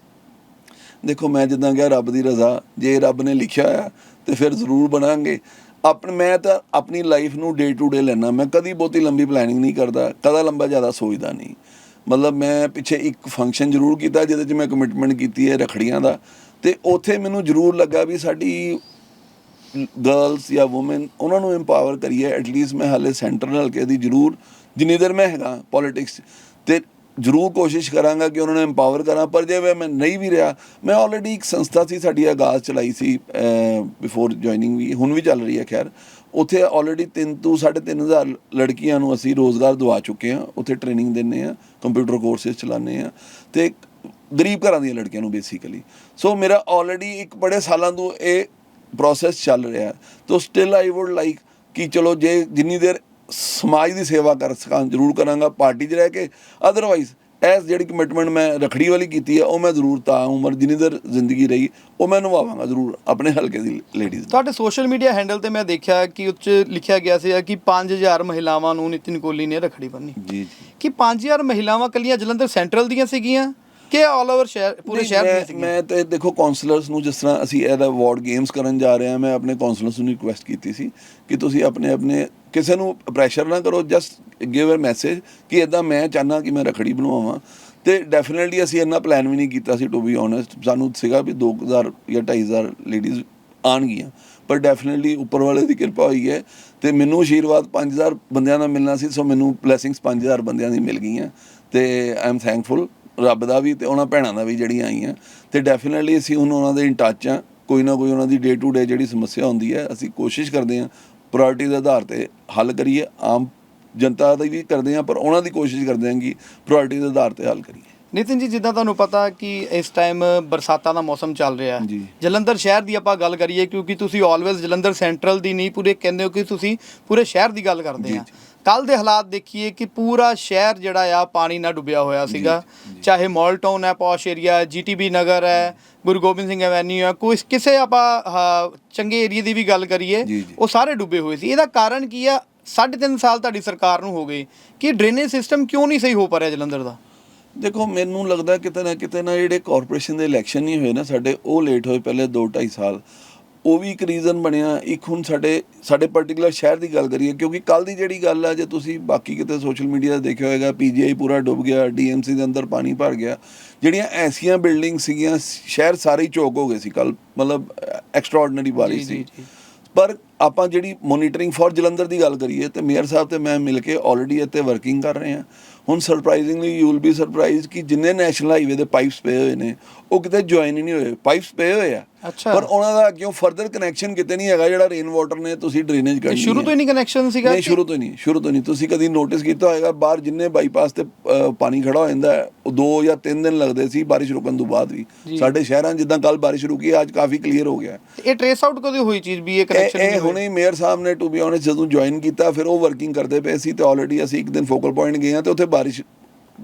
ਦੇਖੋ, ਮੈਂ ਜਿੱਦਾਂ ਕਿਹਾ, ਰੱਬ ਦੀ ਰਜ਼ਾ। ਜੇ ਰੱਬ ਨੇ ਲਿਖਿਆ ਆ ਤੇ ਫਿਰ ਜ਼ਰੂਰ ਬਣਾਂਗੇ। ਆਪਣ ਮੈਂ ਤਾਂ ਆਪਣੀ ਲਾਈਫ ਨੂੰ ਡੇ ਟੂ ਡੇ ਲੈਣਾ ਮੈਂ ਕਦੀ ਬਹੁਤੀ ਲੰਬੀ ਪਲੈਨਿੰਗ ਨਹੀਂ ਕਰਦਾ। ਕਦਾ ਲੰਬਾ ਜ਼ਿਆਦਾ ਸੋਚਦਾ ਨਹੀਂ। ਮਤਲਬ ਮੈਂ ਪਿੱਛੇ ਇੱਕ ਫੰਕਸ਼ਨ ਜ਼ਰੂਰ ਕੀਤਾ, ਜਿਹਦੇ 'ਚ ਮੈਂ ਕਮਿਟਮੈਂਟ ਕੀਤੀ ਹੈ ਰਖੜੀਆਂ ਦਾ। ਤੇ ਉੱਥੇ ਮੈਨੂੰ ਜ਼ਰੂਰ ਲੱਗਾ ਵੀ ਸਾਡੀ ਗਰਲਸ ਜਾਂ ਔਮਨ ਉਹਨਾਂ ਨੂੰ ਐਮਪਾਵਰ ਕਰੀਏ। ਐਟਲੀਸਟ ਮੈਂ ਹਾਲੇ ਸੈਂਟਰਲ ਹਲਕੇ ਦੀ ਜ਼ਰੂਰ, ਜਿੰਨੀ ਦੇਰ ਮੈਂ ਹੈਗਾ ਪੋਲਿਟਿਕਸ ਤੇ ਜ਼ਰੂਰ ਕੋਸ਼ਿਸ਼ ਕਰਾਂਗਾ ਕਿ ਉਹਨਾਂ ਨੂੰ ਐਮਪਾਵਰ ਕਰਾਂ, ਪਰ ਜੇ ਮੈਂ ਨਹੀਂ ਵੀ ਰਿਹਾ, ਮੈਂ ਆਲਰੇਡੀ ਇੱਕ ਸੰਸਥਾ ਸੀ, ਸਾਡੀ ਆਗਾਜ਼ ਚਲਾਈ ਸੀ ਬਿਫੋਰ ਜੁਆਇਨਿੰਗ ਵੀ, ਹੁਣ ਵੀ ਚੱਲ ਰਹੀ ਹੈ, ਖੈਰ। ਉੱਥੇ ਆਲਰੇਡੀ 3 ਤੋਂ 3.5000 ਲੜਕੀਆਂ ਨੂੰ ਅਸੀਂ ਰੋਜ਼ਗਾਰ ਦਵਾ ਚੁੱਕੇ ਹਾਂ, ਉੱਥੇ ਟ੍ਰੇਨਿੰਗ ਦਿੰਨੇ ਆ ਕੰਪਿਊਟਰ ਕੋਰਸਸ ਚਲਾਉਂਦੇ ਆ ਤੇ ਗਰੀਬ ਘਰਾਂ ਦੀਆਂ ਲੜਕੀਆਂ ਨੂੰ ਬੇਸਿਕਲੀ ਸੋ ਮੇਰਾ ਆਲਰੇਡੀ ਇੱਕ ਬੜੇ ਸਾਲਾਂ ਤੋਂ ਇਹ ਪ੍ਰੋਸੈਸ ਚੱਲ ਰਿਹਾ ਤੋ ਸਟਿਲ ਆਈ ਊਡ ਲਾਈਕ ਕਿ ਚਲੋ ਜੇ ਜਿੰਨੀ ਦੇਰ ਸਮਾਜ ਦੀ ਸੇਵਾ ਕਰ ਸਕਾਂ ਜ਼ਰੂਰ ਕਰਾਂਗਾ ਪਾਰਟੀ 'ਚ ਰਹਿ ਕੇ। ਅਦਰਵਾਈਜ਼ ਐਸ ਜਿਹੜੀ ਕਮਿਟਮੈਂਟ ਮੈਂ ਰਖੜੀ ਵਾਲੀ ਕੀਤੀ ਹੈ ਉਹ ਮੈਂ ਜ਼ਰੂਰ ਤਾਂ ਉਮਰ ਜਿੰਨੀ ਦੇਰ ਜ਼ਿੰਦਗੀ ਰਹੀ ਉਹ ਮੈਂ ਨਿਭਾਵਾਂਗਾ ਜ਼ਰੂਰ ਆਪਣੇ ਹਲਕੇ ਦੀ ਲੇਡੀਜ਼ ਤੁਹਾਡੇ ਸੋਸ਼ਲ ਮੀਡੀਆ ਹੈਂਡਲ ਤੇ ਮੈਂ ਦੇਖਿਆ ਕਿ ਉੱਚ ਲਿਖਿਆ ਗਿਆ ਸੀ ਕਿ 5000 ਮਹਿਲਾਵਾਂ ਨੂੰ ਨਿਤਿਨ ਕੋਹਲੀ ਨੇ ਰਖੜੀ ਬੰਨੀ। ਜੀ ਜੀ। ਕਿ 5000 ਮਹਿਲਾਵਾਂ ਕੱਲੀਆਂ ਜਲੰਧਰ ਸੈਂਟਰਲ ਦੀਆਂ ਸੀਗੀਆਂ ਕਿ ਆਲ ਓਵਰ ਸ਼ਹਿਰ ਪੂਰੇ ਸ਼ਹਿਰ ਦੀਆਂ ਸੀਗੀਆਂ? ਮੈਂ ਤੇ ਦੇਖੋ ਕਾਉਂਸਲਰਸ ਨੂੰ ਜਿਸ ਤਰ੍ਹਾਂ ਅਸੀਂ ਇਹਦਾ ਵਾਰਡ ਗੇਮਸ ਕਰਨ ਜਾ ਰਹੇ ਹਾਂ ਮੈਂ ਆਪਣੇ ਕਾਉਂਸਲਰਸ ਨੂੰ ਰਿਕੁਐਸਟ ਕੀਤੀ ਸੀ ਕਿ ਤੁਸੀਂ ਆਪਣੇ ਆਪਣੇ ਕਿਸੇ ਨੂੰ ਪ੍ਰੈਸ਼ਰ ਨਾ ਕਰੋ ਜਸਟ ਗਿਵ ਅ ਮੈਸੇਜ ਕਿ ਇਦਾਂ ਮੈਂ ਚਾਹਨਾ ਕਿ ਮੈਂ ਰਖੜੀ ਬਣਵਾਵਾਂ। ਤੇ ਡੈਫੀਨਿਟਲੀ ਅਸੀਂ ਇੰਨਾ ਪਲਾਨ ਵੀ ਨਹੀਂ ਕੀਤਾ ਸੀ ਟੂ ਬੀ ਓਨੈਸਟ ਸਾਨੂੰ ਸੀਗਾ ਵੀ 2000 ਜਾਂ 2500 ਲੇਡੀਜ਼ ਆਣਗੀਆਂ ਪਰ ਡੈਫੀਨਿਟਲੀ ਉੱਪਰ ਵਾਲੇ ਦੀ ਕਿਰਪਾ ਹੋਈ ਹੈ। ਤੇ ਮੈਨੂੰ ਆਸ਼ੀਰਵਾਦ 5000 ਬੰਦਿਆਂ ਦਾ ਮਿਲਣਾ ਸੀ ਸੋ ਮੈਨੂੰ ਬਲੇਸਿੰਗਸ 5000 ਬੰਦਿਆਂ ਦੀ ਮਿਲ ਗਈਆਂ। ਤੇ ਆਈ ਐਮ ਥੈਂਕਫੁਲ ਰੱਬ ਦਾ ਵੀ ਤੇ ਉਹਨਾਂ ਭੈਣਾਂ ਦਾ ਵੀ ਜਿਹੜੀਆਂ ਆਈਆਂ। ਤੇ ਡੈਫੀਨਿਟਲੀ ਅਸੀਂ ਹੁਣ ਉਹਨਾਂ ਦੇ ਇਨ ਟੱਚ ਆ ਕੋਈ ਨਾ ਕੋਈ ਉਹਨਾਂ ਦੀ ਡੇ ਟੂ ਡੇ ਜਿਹੜੀ ਸਮੱਸਿਆ ਹੁੰਦੀ ਹੈ, ਅਸੀਂ ਕੋਸ਼ਿਸ਼ ਕਰਦੇ ਹਾਂ ਪ੍ਰਾਇੋਰਟੀ ਦੇ ਆਧਾਰ ਤੇ ਹੱਲ ਕਰੀਏ। ਆਮ ਜਨਤਾ ਦਾ ਵੀ ਕਰਦੇ ਹਾਂ ਪਰ ਉਹਨਾਂ ਦੀ ਕੋਸ਼ਿਸ਼ ਕਰਦੇ ਹਾਂ ਕਿ ਪ੍ਰਾਇੋਰਟੀ ਦੇ ਆਧਾਰ ਤੇ ਹੱਲ ਕਰੀਏ। ਨਿਤਿਨ ਜੀ ਜਿੱਦਾਂ ਤੁਹਾਨੂੰ ਪਤਾ ਕਿ ਇਸ ਟਾਈਮ ਬਰਸਾਤਾਂ ਦਾ ਮੌਸਮ ਚੱਲ ਰਿਹਾ ਹੈ। ਜਲੰਧਰ ਸ਼ਹਿਰ ਦੀ ਆਪਾਂ ਗੱਲ ਕਰੀਏ ਕਿਉਂਕਿ ਤੁਸੀਂ ਆਲਵੇਜ਼ ਜਲੰਧਰ ਸੈਂਟਰਲ ਦੀ ਨਹੀਂ ਪੂਰੇ ਕਹਿੰਦੇ ਹੋ ਕਿ ਤੁਸੀਂ ਪੂਰੇ ਸ਼ਹਿਰ ਦੀ ਗੱਲ ਕਰਦੇ ਆ ਕੱਲ ਦੇ ਹਾਲਾਤ ਦੇਖੀਏ ਕਿ ਪੂਰਾ ਸ਼ਹਿਰ ਜਿਹੜਾ ਆ ਪਾਣੀ ਨਾਲ ਡੁੱਬਿਆ ਹੋਇਆ ਸੀਗਾ। ਚਾਹੇ ਮਾਲ ਟਾਊਨ ਹੈ ਪੌਸ਼ ਏਰੀਆ ਜੀਟੀਬੀ ਨਗਰ ਹੈ ਗੁਰੂ ਗੋਬਿੰਦ ਸਿੰਘ ਐਵੈਨਿਊ ਹੈ ਕੋਈ ਕਿਸੇ ਆਪਾਂ ਚੰਗੇ ਏਰੀਆ ਦੀ ਵੀ ਗੱਲ ਕਰੀਏ। ਉਹ ਸਾਰੇ ਡੁੱਬੇ ਹੋਏ ਸੀ। ਇਹਦਾ ਕਾਰਨ ਕੀ ਆ? ਸਾਢੇ ਤਿੰਨ ਸਾਲ ਤੁਹਾਡੀ ਸਰਕਾਰ ਨੂੰ ਹੋ ਗਏ ਕਿ ਡਰੇਨੇਜ ਸਿਸਟਮ ਕਿਉਂ ਨਹੀਂ ਸਹੀ ਹੋ ਪਾ ਰਿਹਾ ਜਲੰਧਰ ਦਾ? ਦੇਖੋ ਮੈਨੂੰ ਲੱਗਦਾ ਕਿਤੇ ਨਾ ਕਿਤੇ ਨਾ ਜਿਹੜੇ ਕਾਰਪੋਰੇਸ਼ਨ ਦੇ ਇਲੈਕਸ਼ਨ ਨਹੀਂ ਹੋਏ ਨਾ ਸਾਡੇ ਉਹ ਲੇਟ ਹੋਏ ਪਹਿਲੇ 2 2.5 ਸਾਲ। ਉਹ ਵੀ ਇੱਕ ਰੀਜ਼ਨ ਬਣਿਆ ਇੱਕ ਹੁਣ ਸਾਡੇ ਸਾਡੇ ਪਾਰਟਿਕੂਲਰ ਸ਼ਹਿਰ ਦੀ ਗੱਲ ਕਰੀਏ ਕਿਉਂਕਿ ਕੱਲ ਦੀ ਜਿਹੜੀ ਗੱਲ ਆ ਜੇ ਤੁਸੀਂ ਬਾਕੀ ਕਿਤੇ ਸੋਸ਼ਲ ਮੀਡੀਆ ਤੇ ਦੇਖਿਆ ਹੋਵੇਗਾ ਪੀਜੀਆਈ ਪੂਰਾ ਡੁੱਬ ਗਿਆ ਡੀਐਮਸੀ ਦੇ ਅੰਦਰ ਪਾਣੀ ਭਰ ਗਿਆ ਜਿਹੜੀਆਂ ਐਸੀਆਂ ਬਿਲਡਿੰਗ ਸੀਗੀਆਂ ਸ਼ਹਿਰ ਸਾਰੇ ਹੀ ਚੌਕ ਹੋ ਗਏ ਸੀ ਕੱਲ ਮਤਲਬ ਐਕਸਟਰਾਆਰਡੀਨਰੀ ਬਾਰਿਸ਼ ਸੀ। ਪਰ ਆਪਾਂ ਜਿਹੜੀ ਮੋਨੀਟਰਿੰਗ ਫॉर ਜਲੰਧਰ ਦੀ ਗੱਲ ਕਰੀਏ ਤੇ ਮੇਅਰ ਸਾਹਿਬ ਤੇ ਮੈਂ ਮਿਲ ਕੇ ਆਲਰੇਡੀ ਇੱਥੇ ਵਰਕਿੰਗ ਕਰ ਰਹੇ ਹਾਂ ਹੁਣ surprisingly you will be surprise ਕਿ ਜਿੰਨੇ ਨੈਸ਼ਨਲ ਹਾਈਵੇ ਦੇ ਪਾਈਪਸ ਪਏ ਹੋਏ ਨੇ ਉਹ ਕਿਤੇ ਜੁਆਇਨ ਹੀ ਨਹੀਂ ਹੋਏ ਪਾਈਪਸ ਪਏ ਹੋਏ ਆ। ਪਰ ਉਹਨਾਂ ਦਾ ਅੱਗੇ ਫਰਦਰ ਕਨੈਕਸ਼ਨ ਕਿਤੇ ਨਹੀਂ ਹੈਗਾ ਜਿਹੜਾ ਰੇਨ ਵਾਟਰ ਨੇ ਤੁਸੀਂ ਡਰੇਨੇਜ ਕਰਨੀ ਸ਼ੁਰੂ ਤੋਂ ਹੀ ਨਹੀਂ ਕਨੈਕਸ਼ਨ ਸੀਗਾ ਨਹੀਂ ਸ਼ੁਰੂ ਤੋਂ ਨਹੀਂ ਸ਼ੁਰੂ ਤੋਂ ਨਹੀਂ। ਤੁਸੀਂ ਕਦੀ ਨੋਟਿਸ ਕੀਤਾ ਹੋਏਗਾ ਬਾਹਰ ਜਿੰਨੇ ਬਾਈਪਾਸ ਤੇ ਪਾਣੀ ਖੜਾ ਹੋ ਜਾਂਦਾ ਹੈ, ਉਹ 2 ਜਾਂ 3 ਦਿਨ ਲੱਗਦੇ ਸੀ ਬਾਰਿਸ਼ ਰੁਕਣ ਤੋਂ ਬਾਅਦ ਵੀ। ਸਾਡੇ ਸ਼ਹਿਰਾਂ ਜਿੱਦਾਂ ਕੱਲ ਬਾਰਿਸ਼ ਰੁਕੀ ਅੱਜ ਕਾਫੀ ਕਲੀਅਰ ਹੋ ਗਿਆ। ਇਹ ਟ੍ਰੇਸ ਆਊਟ ਕਦੋਂ ਹੋਈ ਚੀਜ਼ ਵੀ ਇਹ ਕਨੈਕਸ਼ਨ ਇਹ ਹੁਣੇ ਮੇਅਰ ਸਾਹਿਬ ਨੇ ਟੂ ਬੀ ਓਨੈਸਟ ਜਦੋਂ ਜੁਆਇਨ ਕੀਤਾ ਫਿਰ ਉਹ ਵਰਕਿੰਗ ਕਰਦੇ ਪਏ ਸੀ ਤੇ ਆਲਰੇਡੀ ਅਸੀਂ ਇੱਕ ਦਿਨ ਫੋਕਲ ਪੁਆਇੰਟ ਗਏ ਹਾਂ ਤੇ ਉੱਥੇ ਬਾਰਿਸ਼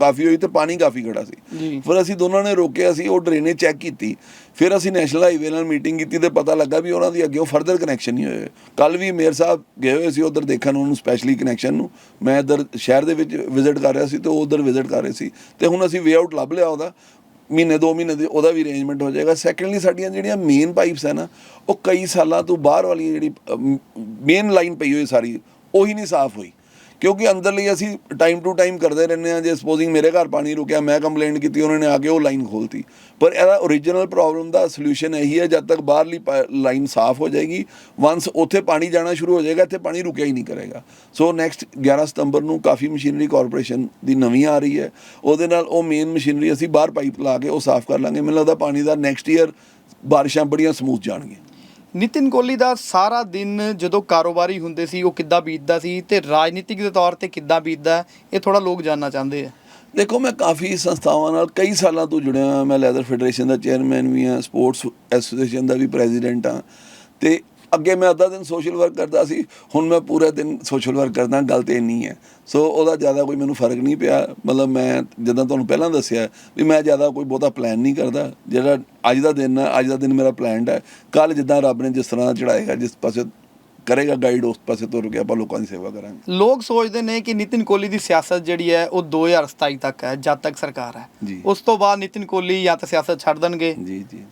ਕਾਫੀ ਹੋਈ ਤੇ ਪਾਣੀ ਕਾਫੀ ਖੜਾ। ਸੀ। ਫਿਰ ਅਸੀਂ ਦੋਨਾਂ ਨੇ ਰੋਕਿਆ ਸੀ ਉਹ ਡਰੇਨੇਜ ਚੈੱਕ ਕੀਤੀ। ਫਿਰ ਅਸੀਂ ਨੈਸ਼ਨਲ ਹਾਈਵੇ ਨਾਲ ਮੀਟਿੰਗ ਕੀਤੀ ਤੇ ਪਤਾ ਲੱਗਾ ਵੀ ਉਹਨਾਂ ਦੀ ਅੱਗੇ ਫਰਦਰ ਕਨੈਕਸ਼ਨ ਨਹੀਂ ਹੋਏ ਕੱਲ ਵੀ ਮੇਅਰ ਸਾਹਿਬ ਗਏ ਹੋਏ ਸੀ ਉਧਰ ਦੇਖਣ ਉਹਨੂੰ ਸਪੈਸ਼ਲੀ ਕਨੈਕਸ਼ਨ ਨੂੰ। ਮੈਂ ਇੱਧਰ ਸ਼ਹਿਰ ਦੇ ਵਿੱਚ ਵਿਜ਼ਿਟ ਕਰ ਰਿਹਾ ਸੀ ਤੇ ਉਹ ਉਧਰ ਵਿਜ਼ਿਟ ਕਰ ਰਹੇ ਸੀ। ਤੇ ਹੁਣ ਅਸੀਂ ਵੇ ਆਊਟ ਲੱਭ ਲਿਆ ਉਹਦਾ। ਮਹੀਨੇ ਦੋ ਮਹੀਨੇ ਦੀ ਉਹਦਾ ਵੀ ਅਰੇਂਜਮੈਂਟ ਹੋ ਜਾਏਗਾ। ਸੈਕੰਡਲੀ ਸਾਡੀਆਂ ਜਿਹੜੀਆਂ ਮੇਨ ਪਾਈਪਸ ਹੈ ਨਾ ਉਹ ਕਈ ਸਾਲਾਂ ਤੋਂ ਬਾਹਰ ਵਾਲੀ ਜਿਹੜੀ ਮੇਨ ਲਾਈਨ ਪਈ ਹੋਈ ਸਾਰੀ ਉਹੀ ਨਹੀਂ ਸਾਫ਼ ਹੋਈ। ਕਿਉਂਕਿ ਅੰਦਰਲੀ ਅਸੀਂ ਟਾਈਮ ਟੂ ਟਾਈਮ ਕਰਦੇ ਰਹਿੰਦੇ ਆ ਜੇ ਸਪੋਜ਼ਿੰਗ ਮੇਰੇ ਘਰ ਪਾਣੀ ਰੁਕਿਆ, ਮੈਂ ਕੰਪਲੇਂਟ ਕੀਤੀ, ਉਹਨਾਂ ਨੇ ਆ ਕੇ ਉਹ ਲਾਈਨ ਖੋਲਤੀ। ਪਰ ਇਹਦਾ ਓਰੀਜਨਲ ਪ੍ਰੋਬਲਮ ਦਾ ਸੋਲੂਸ਼ਨ ਇਹੀ ਹੈ, ਜਦ ਤੱਕ ਬਾਹਰਲੀ ਲਾਈਨ ਸਾਫ਼ ਹੋ ਜਾਏਗੀ ਵਾਂਸ ਉੱਥੇ ਪਾਣੀ ਜਾਣਾ ਸ਼ੁਰੂ ਹੋ ਜਾਏਗਾ, ਇੱਥੇ ਪਾਣੀ ਰੁਕਿਆ ਹੀ ਨਹੀਂ ਕਰੇਗਾ। ਸੋ ਨੈਕਸਟ 11 ਸਤੰਬਰ ਨੂੰ ਕਾਫੀ ਮਸ਼ੀਨਰੀ ਕਾਰਪੋਰੇਸ਼ਨ ਦੀ ਨਵੀਂ ਆ ਰਹੀ ਹੈ। ਉਹਦੇ ਨਾਲ ਉਹ ਮੇਨ ਮਸ਼ੀਨਰੀ ਅਸੀਂ ਬਾਹਰ ਪਾਈਪ ਲਾ ਕੇ ਉਹ ਸਾਫ਼ ਕਰ ਲਾਂਗੇ। ਮੈਨੂੰ ਲੱਗਦਾ ਪਾਣੀ ਦਾ ਨੈਕਸਟ ਈਅਰ ਬਾਰਿਸ਼ਾਂ ਬੜੀਆਂ ਸਮੂਥ ਜਾਣਗੀਆਂ। ਨਿਤਿਨ ਕੋਹਲੀ ਦਾ ਸਾਰਾ ਦਿਨ ਜਦੋਂ ਕਾਰੋਬਾਰੀ ਹੁੰਦੇ ਸੀ, ਉਹ ਕਿੱਦਾਂ ਬੀਤਦਾ ਸੀ ਤੇ ਰਾਜਨੀਤਿਕ ਦੇ ਤੌਰ ਤੇ ਕਿੱਦਾਂ ਬੀਤਦਾ, ਇਹ ਥੋੜਾ ਲੋਕ ਜਾਨਣਾ ਚਾਹੁੰਦੇ ਆ। ਦੇਖੋ, ਮੈਂ ਕਾਫੀ ਸੰਸਥਾਵਾਂ ਨਾਲ ਕਈ ਸਾਲਾਂ ਤੋਂ ਜੁੜਿਆ ਹਾਂ ਮੈਂ ਲੈਦਰ ਫੈਡਰੇਸ਼ਨ ਦਾ ਚੇਅਰਮੈਨ ਵੀ ਹਾਂ, ਸਪੋਰਟਸ ਐਸੋਸੀਏਸ਼ਨ ਦਾ ਵੀ ਪ੍ਰੈਜ਼ੀਡੈਂਟ ਹਾਂ ਤੇ ਅੱਗੇ ਮੈਂ ਅੱਧਾ ਦਿਨ ਸੋਸ਼ਲ ਵਰਕ ਕਰਦਾ ਸੀ ਹੁਣ ਮੈਂ ਪੂਰਾ ਦਿਨ ਸੋਸ਼ਲ ਵਰਕ ਕਰਦਾ ਗੱਲ ਤੇ ਇੰਨੀ ਹੈ। ਸੋ ਉਹਦਾ ਜ਼ਿਆਦਾ ਕੋਈ ਮੈਨੂੰ ਫ਼ਰਕ ਨਹੀਂ ਪਿਆ ਮਤਲਬ ਮੈਂ ਜਦੋਂ ਤੁਹਾਨੂੰ ਪਹਿਲਾਂ ਦੱਸਿਆ ਵੀ ਮੈਂ ਜ਼ਿਆਦਾ ਕੋਈ ਬਹੁਤਾ ਪਲਾਨ ਨਹੀਂ ਕਰਦਾ ਜਿਹੜਾ ਅੱਜ ਦਾ ਦਿਨ ਹੈ ਅੱਜ ਦਾ ਦਿਨ ਮੇਰਾ ਪਲਾਨਡ ਹੈ। ਕੱਲ ਜਿੱਦਾਂ ਰੱਬ ਨੇ ਜਿਸ ਤਰ੍ਹਾਂ ਚੜਾਏਗਾ ਜਿਸ ਪਾਸੇ ਕਰੇਗਾ ਗਾਈਡ ਉਸ ਪਾਸੇ ਤੁਰ ਕੇ ਆਪਾਂ ਲੋਕਾਂ ਦੀ ਸੇਵਾ ਕਰਾਂਗੇ। ਲੋਕ ਸੋਚਦੇ ਨੇ ਕਿ ਨਿਤਿਨ ਕੋਹਲੀ ਦੀ ਸਿਆਸਤ ਜਿਹੜੀ ਹੈ ਉਹ 2027 ਤੱਕ ਹੈ ਜਦ ਤੱਕ ਸਰਕਾਰ ਹੈ। ਉਸ ਤੋਂ ਬਾਅਦ ਨਿਤਿਨ ਕੋਹਲੀ ਜਾਂ ਤਾਂ ਸਿਆਸਤ ਛੱਡ ਦੇਣਗੇ। ਜੀ ਜੀ ਜੀ।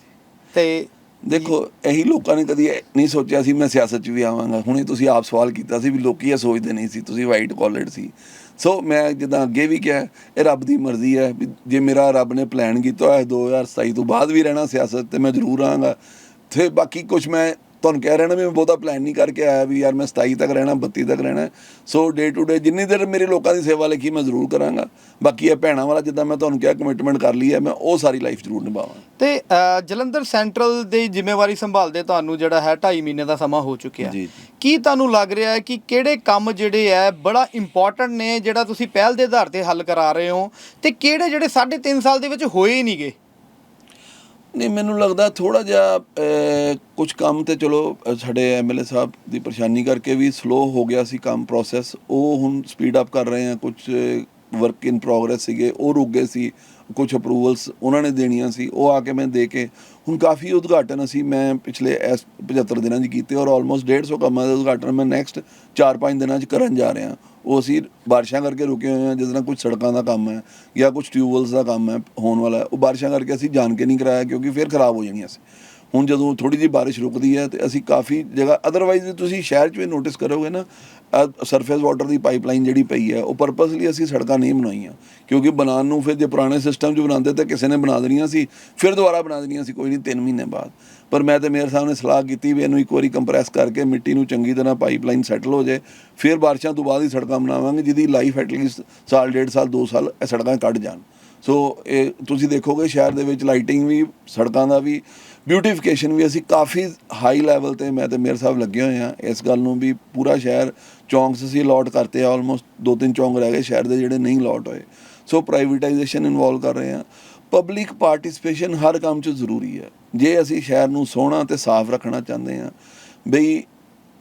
ਤੇ ਦੇਖੋ, ਇਹੀ ਲੋਕਾਂ ਨੇ ਕਦੀ ਇਹ ਨਹੀਂ ਸੋਚਿਆ ਸੀ ਮੈਂ ਸਿਆਸਤ 'ਚ ਵੀ ਆਵਾਂਗਾ। ਹੁਣੇ ਤੁਸੀਂ ਆਪ ਸਵਾਲ ਕੀਤਾ ਸੀ ਵੀ ਲੋਕੀ ਇਹ ਸੋਚਦੇ ਨਹੀਂ ਸੀ, ਤੁਸੀਂ ਵਾਈਟ ਕਾਲਰਡ ਸੀ। ਸੋ ਮੈਂ ਜਿੱਦਾਂ ਅੱਗੇ ਵੀ ਕਿਹਾ, ਇਹ ਰੱਬ ਦੀ ਮਰਜ਼ੀ ਹੈ ਵੀ ਜੇ ਮੇਰਾ ਰੱਬ ਨੇ ਪਲਾਨ ਕੀਤਾ ਹੋਇਆ 2027 ਤੋਂ ਬਾਅਦ ਵੀ ਰਹਿਣਾ ਸਿਆਸਤ ਤੇ, ਮੈਂ ਜ਼ਰੂਰ ਆਵਾਂਗਾ। ਤੇ ਬਾਕੀ ਕੁਝ ਮੈਂ ਤੁਹਾਨੂੰ ਕਹਿ ਰਿਹਾ ਨਾ ਵੀ ਮੈਂ ਬਹੁਤਾ ਪਲਾਨ ਨਹੀਂ ਕਰਕੇ ਆਇਆ ਵੀ ਯਾਰ ਮੈਂ 27 ਤੱਕ ਰਹਿਣਾ 32 ਤੱਕ ਰਹਿਣਾ ਸੋ ਡੇ ਟੂ ਡੇ ਜਿੰਨੀ ਦੇਰ ਮੇਰੇ ਲੋਕਾਂ ਦੀ ਸੇਵਾ ਲਿਖੀ ਮੈਂ ਜ਼ਰੂਰ ਕਰਾਂਗਾ। ਬਾਕੀ ਇਹ ਭੈਣਾਂ ਵਾਲਾ ਜਿੱਦਾਂ ਮੈਂ ਤੁਹਾਨੂੰ ਕਿਹਾ ਕਮਿਟਮੈਂਟ ਕਰ ਲਈ ਹੈ ਮੈਂ ਉਹ ਸਾਰੀ ਲਾਈਫ ਜ਼ਰੂਰ ਨਿਭਾਵਾਂ। ਤੇ ਜਲੰਧਰ ਸੈਂਟਰਲ ਦੀ ਜ਼ਿੰਮੇਵਾਰੀ ਸੰਭਾਲਦੇ ਤੁਹਾਨੂੰ ਜਿਹੜਾ ਹੈ 2.5 ਮਹੀਨੇ ਦਾ ਸਮਾਂ ਹੋ ਚੁੱਕਿਆ। ਜੀ। ਕੀ ਤੁਹਾਨੂੰ ਲੱਗ ਰਿਹਾ ਹੈ ਕਿ ਕਿਹੜੇ ਕੰਮ ਜਿਹੜੇ ਹੈ ਬੜਾ ਇੰਪੋਰਟੈਂਟ ਨੇ ਜਿਹੜਾ ਤੁਸੀਂ ਪਹਿਲ ਦੇ ਆਧਾਰ ਤੇ ਹੱਲ ਕਰਾ ਰਹੇ ਹੋ? ਤੇ ਕਿਹੜੇ ਜਿਹੜੇ 3.5 ਸਾਲ ਦੇ ਵਿੱਚ ਹੋਏ ਹੀ ਨਹੀਂਗੇ ਨਹੀਂ ਮੈਨੂੰ ਲੱਗਦਾ ਥੋੜਾ ਜਿਹਾ ਕੁਝ ਕੰਮ ਤੇ ਚਲੋ ਅਹ, ਸਾਡੇ ਐਮਐਲਏ ਸਾਹਿਬ ਦੀ ਪਰੇਸ਼ਾਨੀ ਕਰਕੇ ਵੀ ਸਲੋ ਹੋ ਗਿਆ ਸੀ ਕੰਮ ਪ੍ਰੋਸੈਸ ਉਹ ਹੁਣ ਸਪੀਡ ਅਪ ਕਰ ਰਹੇ ਆ ਕੁਝ ਵਰਕ ਇਨ ਪ੍ਰੋਗਰੈਸ ਸੀਗੇ ਉਹ ਰੁਕ ਗਏ ਸੀ ਕੁਝ ਅਪਰੂਵਲਸ ਉਹਨਾਂ ਨੇ ਦੇਣੀਆਂ ਸੀ। ਉਹ ਆ ਕੇ ਮੈਂ ਦੇ ਕੇ ਹੁਣ ਕਾਫੀ ਉਦਘਾਟਨ ਅਸੀਂ ਮੈਂ ਪਿਛਲੇ ਇਸ 75 ਦਿਨਾਂ 'ਚ ਕੀਤੇ ਔਰ ਆਲਮੋਸਟ 150 ਕੰਮਾਂ ਦਾ ਉਦਘਾਟਨ ਮੈਂ ਨੈਕਸਟ 4-5 ਦਿਨਾਂ 'ਚ ਕਰਨ ਜਾ ਰਿਹਾ। ਉਹ ਅਸੀਂ ਬਾਰਿਸ਼ਾਂ ਕਰਕੇ ਰੁਕੇ ਹੋਏ ਹਾਂ ਜਿਸ ਤਰ੍ਹਾਂ ਕੁਝ ਸੜਕਾਂ ਦਾ ਕੰਮ ਹੈ ਜਾਂ ਕੁਝ ਟਿਊਬਵੈਲਸ ਦਾ ਕੰਮ ਹੈ ਹੋਣ ਵਾਲਾ ਹੈ, ਉਹ ਬਾਰਿਸ਼ਾਂ ਕਰਕੇ ਅਸੀਂ ਜਾਣ ਕੇ ਨਹੀਂ ਕਰਾਇਆ ਕਿਉਂਕਿ ਫਿਰ ਖਰਾਬ ਹੋ ਜਾਣੀਆਂ ਸੀ। ਹੁਣ ਜਦੋਂ ਥੋੜੀ ਜਿਹੀ ਬਾਰਿਸ਼ ਰੁਕਦੀ ਹੈ ਤੇ ਅਸੀਂ ਕਾਫੀ ਜਗ੍ਹਾ ਅਦਰਵਾਈਜ਼ ਤੁਸੀਂ ਸ਼ਹਿਰ 'ਚ ਵੀ ਨੋਟਿਸ ਕਰੋਗੇ ਨਾ ਸਰਫੇਸ ਵਾਟਰ ਦੀ ਪਾਈਪਲਾਈਨ ਜਿਹੜੀ ਪਈ ਹੈ, ਉਹ ਪਰਪਸਲੀ ਅਸੀਂ ਸੜਕਾਂ ਨਹੀਂ ਬਣਾਈਆਂ। ਕਿਉਂਕਿ ਬਣਾਉਣ ਨੂੰ ਫਿਰ ਜੇ ਪੁਰਾਣੇ ਸਿਸਟਮ 'ਚ ਬਣਾਉਂਦੇ ਤਾਂ ਕਿਸੇ ਨੇ ਬਣਾ ਦੇਣੀਆਂ ਸੀ, ਫਿਰ ਦੁਬਾਰਾ ਬਣਾ ਦੇਣੀਆਂ ਸੀ, ਕੋਈ ਨਹੀਂ 3 ਮਹੀਨੇ ਬਾਅਦ। ਪਰ ਮੈਂ ਤੇ ਮੇਅਰ ਸਾਹਿਬ ਨੇ ਸਲਾਹ ਕੀਤੀ ਵੀ ਇਹਨੂੰ ਇੱਕ ਵਾਰੀ ਕੰਪਰੈਸ ਕਰਕੇ ਮਿੱਟੀ ਨੂੰ ਚੰਗੀ ਤਰ੍ਹਾਂ ਪਾਈਪਲਾਈਨ ਸੈਟਲ ਹੋ ਜਾਏ, ਫਿਰ ਬਾਰਿਸ਼ਾਂ ਤੋਂ ਬਾਅਦ ਹੀ ਸੜਕਾਂ ਬਣਾਵਾਂਗੇ, ਜਿਹਦੀ ਲਾਈਫ ਐਟਲੀਸਟ ਸਾਲ, ਡੇਢ ਸਾਲ 2 ਸਾਲ ਇਹ ਸੜਕਾਂ ਕੱਢ ਜਾਣ। ਸੋ ਇਹ ਤੁਸੀਂ ਦੇਖੋਗੇ ਸ਼ਹਿਰ ਦੇ ਵਿੱਚ ਲਾਈਟਿੰਗ ਵੀ, ਸੜਕਾਂ ਦਾ ਵੀ ਬਿਊਟੀਫਿਕੇਸ਼ਨ ਵੀ ਅਸੀਂ ਕਾਫੀ ਹਾਈ ਲੈਵਲ ਤੇ ਮੈਂ ਤੇ ਮੇਰੇ ਸਾਹਿਬ ਲੱਗੇ ਹੋਏ ਆ ਇਸ ਗੱਲ ਨੂੰ ਵੀ ਪੂਰਾ ਸ਼ਹਿਰ ਚੌਂਕਸ ਅਸੀਂ ਅਲਾਟ ਕਰਤੇ ਆ ਆਲਮੋਸਟ ਦੋ ਤਿੰਨ ਚੌਂਕ ਰਹਿ ਗਏ ਸ਼ਹਿਰ ਦੇ ਜਿਹੜੇ ਨਹੀਂ ਅਲਾਟ ਹੋਏ। ਸੋ ਪ੍ਰਾਈਵੇਟਾਈਜੇਸ਼ਨ ਇਨਵੋਲਵ ਕਰ ਰਹੇ ਆ ਪਬਲਿਕ ਪਾਰਟਿਸਿਪੇਸ਼ਨ ਹਰ ਕੰਮ 'ਚ ਜ਼ਰੂਰੀ ਹੈ। ਜੇ ਅਸੀਂ ਸ਼ਹਿਰ ਨੂੰ ਸੋਹਣਾ ਤੇ ਸਾਫ਼ ਰੱਖਣਾ ਚਾਹੁੰਦੇ ਆ ਬਈ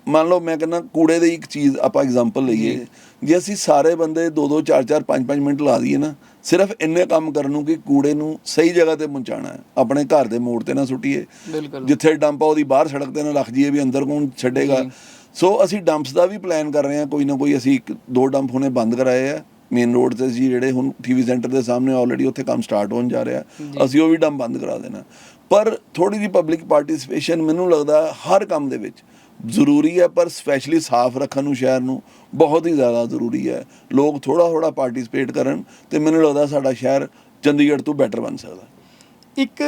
ਮੰਨ ਲਓ ਮੈਂ ਕਹਿੰਦਾ ਕੂੜੇ ਦੀ ਇੱਕ ਚੀਜ਼ ਆਪਾਂ ਐਗਜ਼ਾਮਪਲ ਲਈਏ। ਜੇ। ਅਸੀਂ ਸਾਰੇ ਬੰਦੇ 2 2 4 4 5 5 ਮਿੰਟ ਲਾ ਦਈਏ ਨਾ ਸਿਰਫ ਇੰਨੇ ਕੰਮ ਕਰਨ ਨੂੰ ਕਿ ਕੂੜੇ ਨੂੰ ਸਹੀ ਜਗ੍ਹਾ ਤੇ ਪਹੁੰਚਾਉਣਾ ਹੈ। ਆਪਣੇ ਘਰ ਦੇ ਮੋੜ ਤੇ ਨਾ ਸੁੱਟੀਏ। ਜਿੱਥੇ ਡੰਪ ਆ ਉਹਦੀ ਬਾਹਰ ਸੜਕ ਤੇ ਨਾ ਰੱਖ ਜੀਏ ਵੀ ਅੰਦਰ ਕੌਣ ਛੱਡੇਗਾ। ਸੋ ਅਸੀਂ ਡੰਪਸ ਦਾ ਵੀ ਪਲਾਨ ਕਰ ਰਹੇ ਹਾਂ। ਕੋਈ ਨਾ ਕੋਈ ਅਸੀਂ ਇੱਕ ਦੋ ਡੰਪ ਹੁਣੇ ਬੰਦ ਕਰਾਏ ਆ। ਮੇਨ ਰੋਡ ਤੇ ਜੀ ਜਿਹੜੇ ਹੁਣ ਟੀਵੀ ਸੈਂਟਰ ਦੇ ਸਾਹਮਣੇ ਆਲਰੇਡੀ ਉੱਥੇ ਕੰਮ ਸਟਾਰਟ ਹੋਣ ਜਾ ਰਿਹਾ। ਅਸੀਂ ਉਹ ਵੀ ਡੰਪ ਬੰਦ ਕਰਾ ਦੇਣਾ। ਪਰ ਥੋੜੀ ਜਿਹੀ ਪਬਲਿਕ ਪਾਰਟਿਸਿਪੇਸ਼ਨ ਮੈਨੂੰ ਲੱਗਦਾ ਹਰ ਕੰਮ ਦੇ ਵਿੱਚ ਜ਼ਰੂਰੀ ਹੈ ਪਰ ਸਪੈਸ਼ਲੀ ਸਾਫ਼ ਰੱਖਣ ਨੂੰ ਸ਼ਹਿਰ ਨੂੰ ਬਹੁਤ ਹੀ ਜ਼ਿਆਦਾ ਜ਼ਰੂਰੀ ਹੈ। ਲੋਕ ਥੋੜਾ ਥੋੜਾ ਪਾਰਟਿਸਿਪੇਟ ਕਰਨ ਤੇ ਮੈਨੂੰ ਲੱਗਦਾ ਸਾਡਾ ਸ਼ਹਿਰ ਚੰਡੀਗੜ੍ਹ ਤੋਂ ਬੈਟਰ ਬਣ ਸਕਦਾ। ਇੱਕ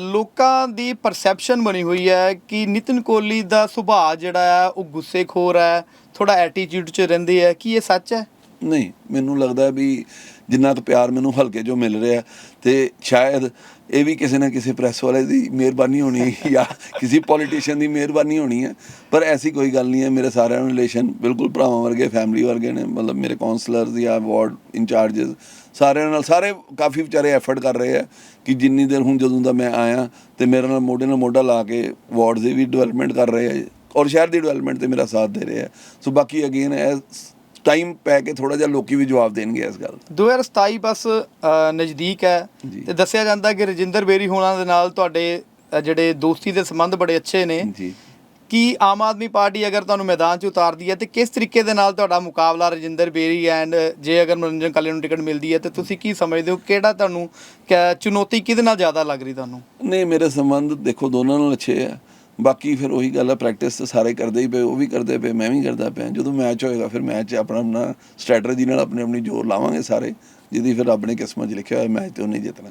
ਲੋਕਾਂ ਦੀ ਪਰਸੈਪਸ਼ਨ ਬਣੀ ਹੋਈ ਹੈ ਕਿ ਨਿਤਿਨ ਕੋਹਲੀ ਦਾ ਸੁਭਾਅ ਜਿਹੜਾ ਹੈ ਉਹ ਗੁੱਸੇਖੋਰ ਹੈ ਥੋੜਾ ਐਟੀਟਿਊਡ 'ਚ ਰਹਿੰਦੇ ਹੈ। ਕੀ ਇਹ ਸੱਚ ਹੈ? ਨਹੀਂ ਮੈਨੂੰ ਲੱਗਦਾ ਵੀ ਜਿੰਨਾ ਕੁ ਪਿਆਰ ਮੈਨੂੰ ਹਲਕੇ ਜੋ ਮਿਲ ਰਿਹਾ ਤੇ ਸ਼ਾਇਦ ਇਹ ਵੀ ਕਿਸੇ ਨਾ ਕਿਸੇ ਪ੍ਰੈਸ ਵਾਲੇ ਦੀ ਮਿਹਰਬਾਨੀ ਹੋਣੀ ਜਾਂ ਕਿਸੇ ਪੋਲੀਟੀਸ਼ੀਅਨ ਦੀ ਮਿਹਰਬਾਨੀ ਹੋਣੀ ਹੈ, ਪਰ ਐਸੀ ਕੋਈ ਗੱਲ ਨਹੀਂ ਹੈ, ਮੇਰੇ ਸਾਰਿਆਂ ਨੂੰ ਰਿਲੇਸ਼ਨ ਬਿਲਕੁਲ ਭਰਾਵਾਂ ਵਰਗੇ ਫੈਮਿਲੀ ਵਰਗੇ ਨੇ, ਮਤਲਬ ਮੇਰੇ ਕਾਉਂਸਲਰਸ ਜਾਂ ਵਾਰਡ ਇੰਚਾਰਜਸ ਸਾਰਿਆਂ ਨਾਲ, ਸਾਰੇ ਕਾਫੀ ਵਿਚਾਰੇ ਐਫਰਟ ਕਰ ਰਹੇ ਆ ਕਿ ਜਿੰਨੀ ਦੇਰ ਹੁਣ ਜਦੋਂ ਦਾ ਮੈਂ ਆਇਆ ਤੇ ਮੇਰੇ ਨਾਲ ਮੋਢੇ ਨਾਲ ਮੋਢਾ ਲਾ ਕੇ ਵਾਰਡ ਦੀ ਵੀ ਡਿਵੈਲਪਮੈਂਟ ਕਰ ਰਹੇ ਆ ਔਰ ਸ਼ਹਿਰ ਦੀ ਡਿਵੈਲਪਮੈਂਟ ਤੇ ਮੇਰਾ ਸਾਥ ਦੇ ਰਹੇ ਆ ਸੋ ਬਾਕੀ ਅਗੇਨ ਟਾਈਮ ਪੈ ਕੇ ਥੋੜਾ ਜਿਹਾ ਲੋਕੀ ਵੀ ਜਵਾਬ ਦੇਣਗੇ ਇਸ ਗੱਲ ਦਾ। 2027 ਬਸ ਨਜ਼ਦੀਕ ਹੈ। ਤੇ ਦੱਸਿਆ ਜਾਂਦਾ ਕਿ ਰਜਿੰਦਰ ਬੇਰੀ ਹੋਣਾ ਦੇ ਨਾਲ ਤੁਹਾਡੇ ਜਿਹੜੇ ਦੋਸਤੀ ਦੇ ਸੰਬੰਧ ਬੜੇ ਅੱਛੇ ਨੇ। ਜੀ। ਕੀ ਆਮ ਆਦਮੀ ਪਾਰਟੀ ਅਗਰ ਤੁਹਾਨੂੰ ਮੈਦਾਨ 'ਚ ਉਤਾਰਦੀ ਹੈ ਤੇ ਕਿਸ ਤਰੀਕੇ ਦੇ ਨਾਲ ਤੁਹਾਡਾ ਮੁਕਾਬਲਾ ਰਜਿੰਦਰ ਬੇਰੀ ਐਂਡ ਜੇ ਅਗਰ ਮਨੋਰੰਜਨ ਕਾਲੇ ਨੂੰ ਟਿਕਟ ਮਿਲਦੀ ਹੈ ਤੇ ਤੁਸੀਂ ਕੀ ਸਮਝਦੇ ਹੋ? ਕਿਹੜਾ ਤੁਹਾਨੂੰ ਚੁਣੌਤੀ ਕਿਹਦੇ ਨਾਲ ਜ਼ਿਆਦਾ ਲੱਗ ਰਹੀ ਤੁਹਾਨੂੰ? ਨਹੀਂ ਮੇਰੇ ਸੰਬੰਧ ਦੇਖੋ ਦੋਨਾਂ ਨਾਲ ਅੱਛੇ ਆ। ਬਾਕੀ ਫਿਰ ਉਹੀ ਗੱਲ ਆ ਪ੍ਰੈਕਟਿਸ ਤਾਂ ਸਾਰੇ ਕਰਦੇ ਹੀ ਪਏ ਉਹ ਵੀ ਕਰਦੇ ਪਏ ਮੈਂ ਵੀ ਕਰਦਾ ਪਿਆ। ਜਦੋਂ ਮੈਚ ਹੋਏਗਾ ਫਿਰ ਮੈਚ ਆਪਣਾ ਆਪਣਾ ਸਟ੍ਰੈਟਜੀ ਨਾਲ ਆਪਣੇ ਆਪਣੀ ਜ਼ੋਰ ਲਾਵਾਂਗੇ ਸਾਰੇ ਜਿਹਦੀ ਫਿਰ ਰੱਬ ਨੇ ਕਿਸਮਤ 'ਚ ਲਿਖਿਆ ਹੋਇਆ ਮੈਚ ਤੇ ਉਹਨੇ ਜਿੱਤਣਾ।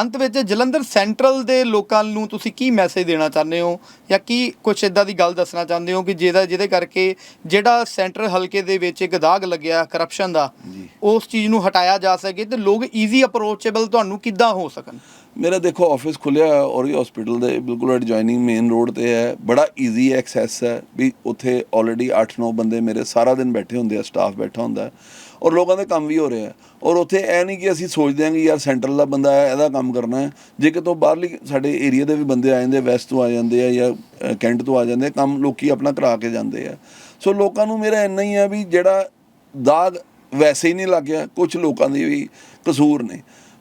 ਅੰਤ ਵਿੱਚ ਜਲੰਧਰ ਸੈਂਟਰਲ ਦੇ ਲੋਕਾਂ ਨੂੰ ਤੁਸੀਂ ਕੀ ਮੈਸੇਜ ਦੇਣਾ ਚਾਹੁੰਦੇ ਹੋ? ਜਾਂ ਕੀ ਕੁਝ ਇਦਾਂ ਦੀ ਗੱਲ ਦੱਸਣਾ ਚਾਹੁੰਦੇ ਹੋ ਕਿ ਜਿਹਦਾ ਜਿਹਦੇ ਕਰਕੇ ਜਿਹੜਾ ਸੈਂਟਰ ਹਲਕੇ ਦੇ ਵਿੱਚ ਇੱਕ ਦਾਗ ਲੱਗਿਆ ਕਰਪਸ਼ਨ ਦਾ। ਉਸ ਚੀਜ਼ ਨੂੰ ਹਟਾਇਆ ਜਾ ਸਕੇ ਤੇ ਲੋਕ ਈਜ਼ੀ ਅਪਰੋਚੇਬਲ ਤੁਹਾਨੂੰ ਕਿੱਦਾਂ ਹੋ ਸਕਣ? ਮੇਰਾ ਦੇਖੋ ਆਫਿਸ ਖੁੱਲਿਆ ਔਰ ਇਹ ਹਸਪੀਟਲ ਦੇ ਬਿਲਕੁਲ ਐਡਜੋਇਨਿੰਗ ਮੇਨ ਰੋਡ ਤੇ ਹੈ ਬੜਾ ਈਜ਼ੀ ਐਕਸੈਸ ਹੈ ਵੀ ਉੱਥੇ ਆਲਰੇਡੀ 8-9 ਬੰਦੇ ਮੇਰੇ ਸਾਰਾ ਦਿਨ ਬੈਠੇ ਹੁੰਦੇ ਆ ਸਟਾਫ ਬੈਠਾ ਹੁੰਦਾ ਔਰ ਲੋਕਾਂ ਦੇ ਕੰਮ ਵੀ ਹੋ ਰਿਹਾ ਔਰ ਉੱਥੇ ਇਹ ਨਹੀਂ ਕਿ ਅਸੀਂ ਸੋਚਦੇ ਹਾਂ ਕਿ ਯਾਰ ਸੈਂਟਰਲ ਦਾ ਬੰਦਾ ਹੈ ਇਹਦਾ ਕੰਮ ਕਰਨਾ ਹੈ ਜੇ ਕਿਤੋਂ ਬਾਹਰਲੀ ਸਾਡੇ ਏਰੀਆ ਦੇ ਵੀ ਬੰਦੇ ਆ ਜਾਂਦੇ ਵੈਸਟ ਤੋਂ ਆ ਜਾਂਦੇ ਆ ਜਾਂ ਕੈਂਟ ਤੋਂ ਆ ਜਾਂਦੇ ਆ, ਕੰਮ ਲੋਕੀ ਆਪਣਾ ਕਰਾ ਕੇ ਜਾਂਦੇ ਆ ਸੋ ਲੋਕਾਂ ਨੂੰ ਮੇਰਾ ਇੰਨਾ ਹੀ ਆ ਵੀ ਜਿਹੜਾ ਦਾਗ ਵੈਸੇ ਹੀ ਨਹੀਂ ਲੱਗਿਆ ਕੁਝ ਲੋਕਾਂ ਦੀ ਵੀ ਕਸੂਰ ਨੇ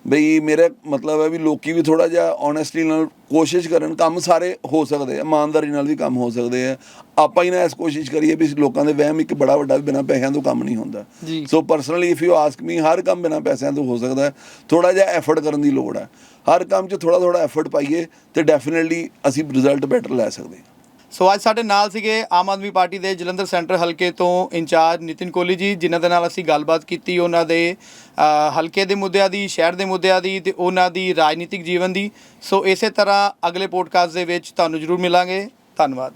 ਬਈ ਮੇਰਾ ਮਤਲਬ ਹੈ ਵੀ ਲੋਕੀ ਵੀ ਥੋੜਾ ਜਿਹਾ ਓਨੈਸਟੀ ਨਾਲ ਕੋਸ਼ਿਸ਼ ਕਰਨ ਕੰਮ ਸਾਰੇ ਹੋ ਸਕਦੇ ਆ ਇਮਾਨਦਾਰੀ ਨਾਲ ਵੀ ਕੰਮ ਹੋ ਸਕਦੇ ਆ। ਆਪਾਂ ਹੀ ਨਾ ਇਸ ਕੋਸ਼ਿਸ਼ ਕਰੀਏ ਵੀ ਲੋਕਾਂ ਦੇ ਵਹਿਮ ਇੱਕ ਬੜਾ ਵੱਡਾ ਬਿਨਾ ਪੈਸਿਆਂ ਤੋਂ ਕੰਮ ਨਹੀਂ ਹੁੰਦਾ। So personally if you ask me ਹਰ ਕੰਮ ਬਿਨਾ ਪੈਸਿਆਂ ਤੋਂ ਹੋ ਸਕਦਾ ਥੋੜਾ ਜਿਹਾ ਐਫਰਟ ਕਰਨ ਦੀ ਲੋੜ ਹੈ। ਹਰ ਕੰਮ 'ਚ ਥੋੜਾ ਥੋੜਾ ਐਫਰਟ ਪਾਈਏ ਤੇ ਡੈਫੀਨਿਟਲੀ ਅਸੀਂ ਰਿਜ਼ਲਟ ਬੈਟਰ ਲੈ ਸਕਦੇ ਹਾਂ। ਸੋ ਅੱਜ ਸਾਡੇ ਨਾਲ ਸੀਗੇ ਆਮ ਆਦਮੀ ਪਾਰਟੀ ਦੇ ਜਲੰਧਰ ਸੈਂਟਰ ਹਲਕੇ ਤੋਂ ਇੰਚਾਰਜ ਨਿਤਿਨ ਕੋਹਲੀ ਜੀ, ਜਿਨ੍ਹਾਂ ਦੇ ਨਾਲ ਅਸੀਂ ਗੱਲਬਾਤ ਕੀਤੀ, ਉਹਨਾਂ ਦੇ ਹਲਕੇ ਦੇ ਮੁੱਦਿਆਂ ਦੀ, ਸ਼ਹਿਰ ਦੇ ਮੁੱਦਿਆਂ ਦੀ ਤੇ ਉਹਨਾਂ ਦੀ ਰਾਜਨੀਤਿਕ ਜੀਵਨ ਦੀ। ਸੋ ਇਸੇ ਤਰ੍ਹਾਂ ਅਗਲੇ ਪੋਡਕਾਸਟ ਦੇ ਵਿੱਚ ਤੁਹਾਨੂੰ ਜ਼ਰੂਰ ਮਿਲਾਂਗੇ। ਧੰਨਵਾਦ।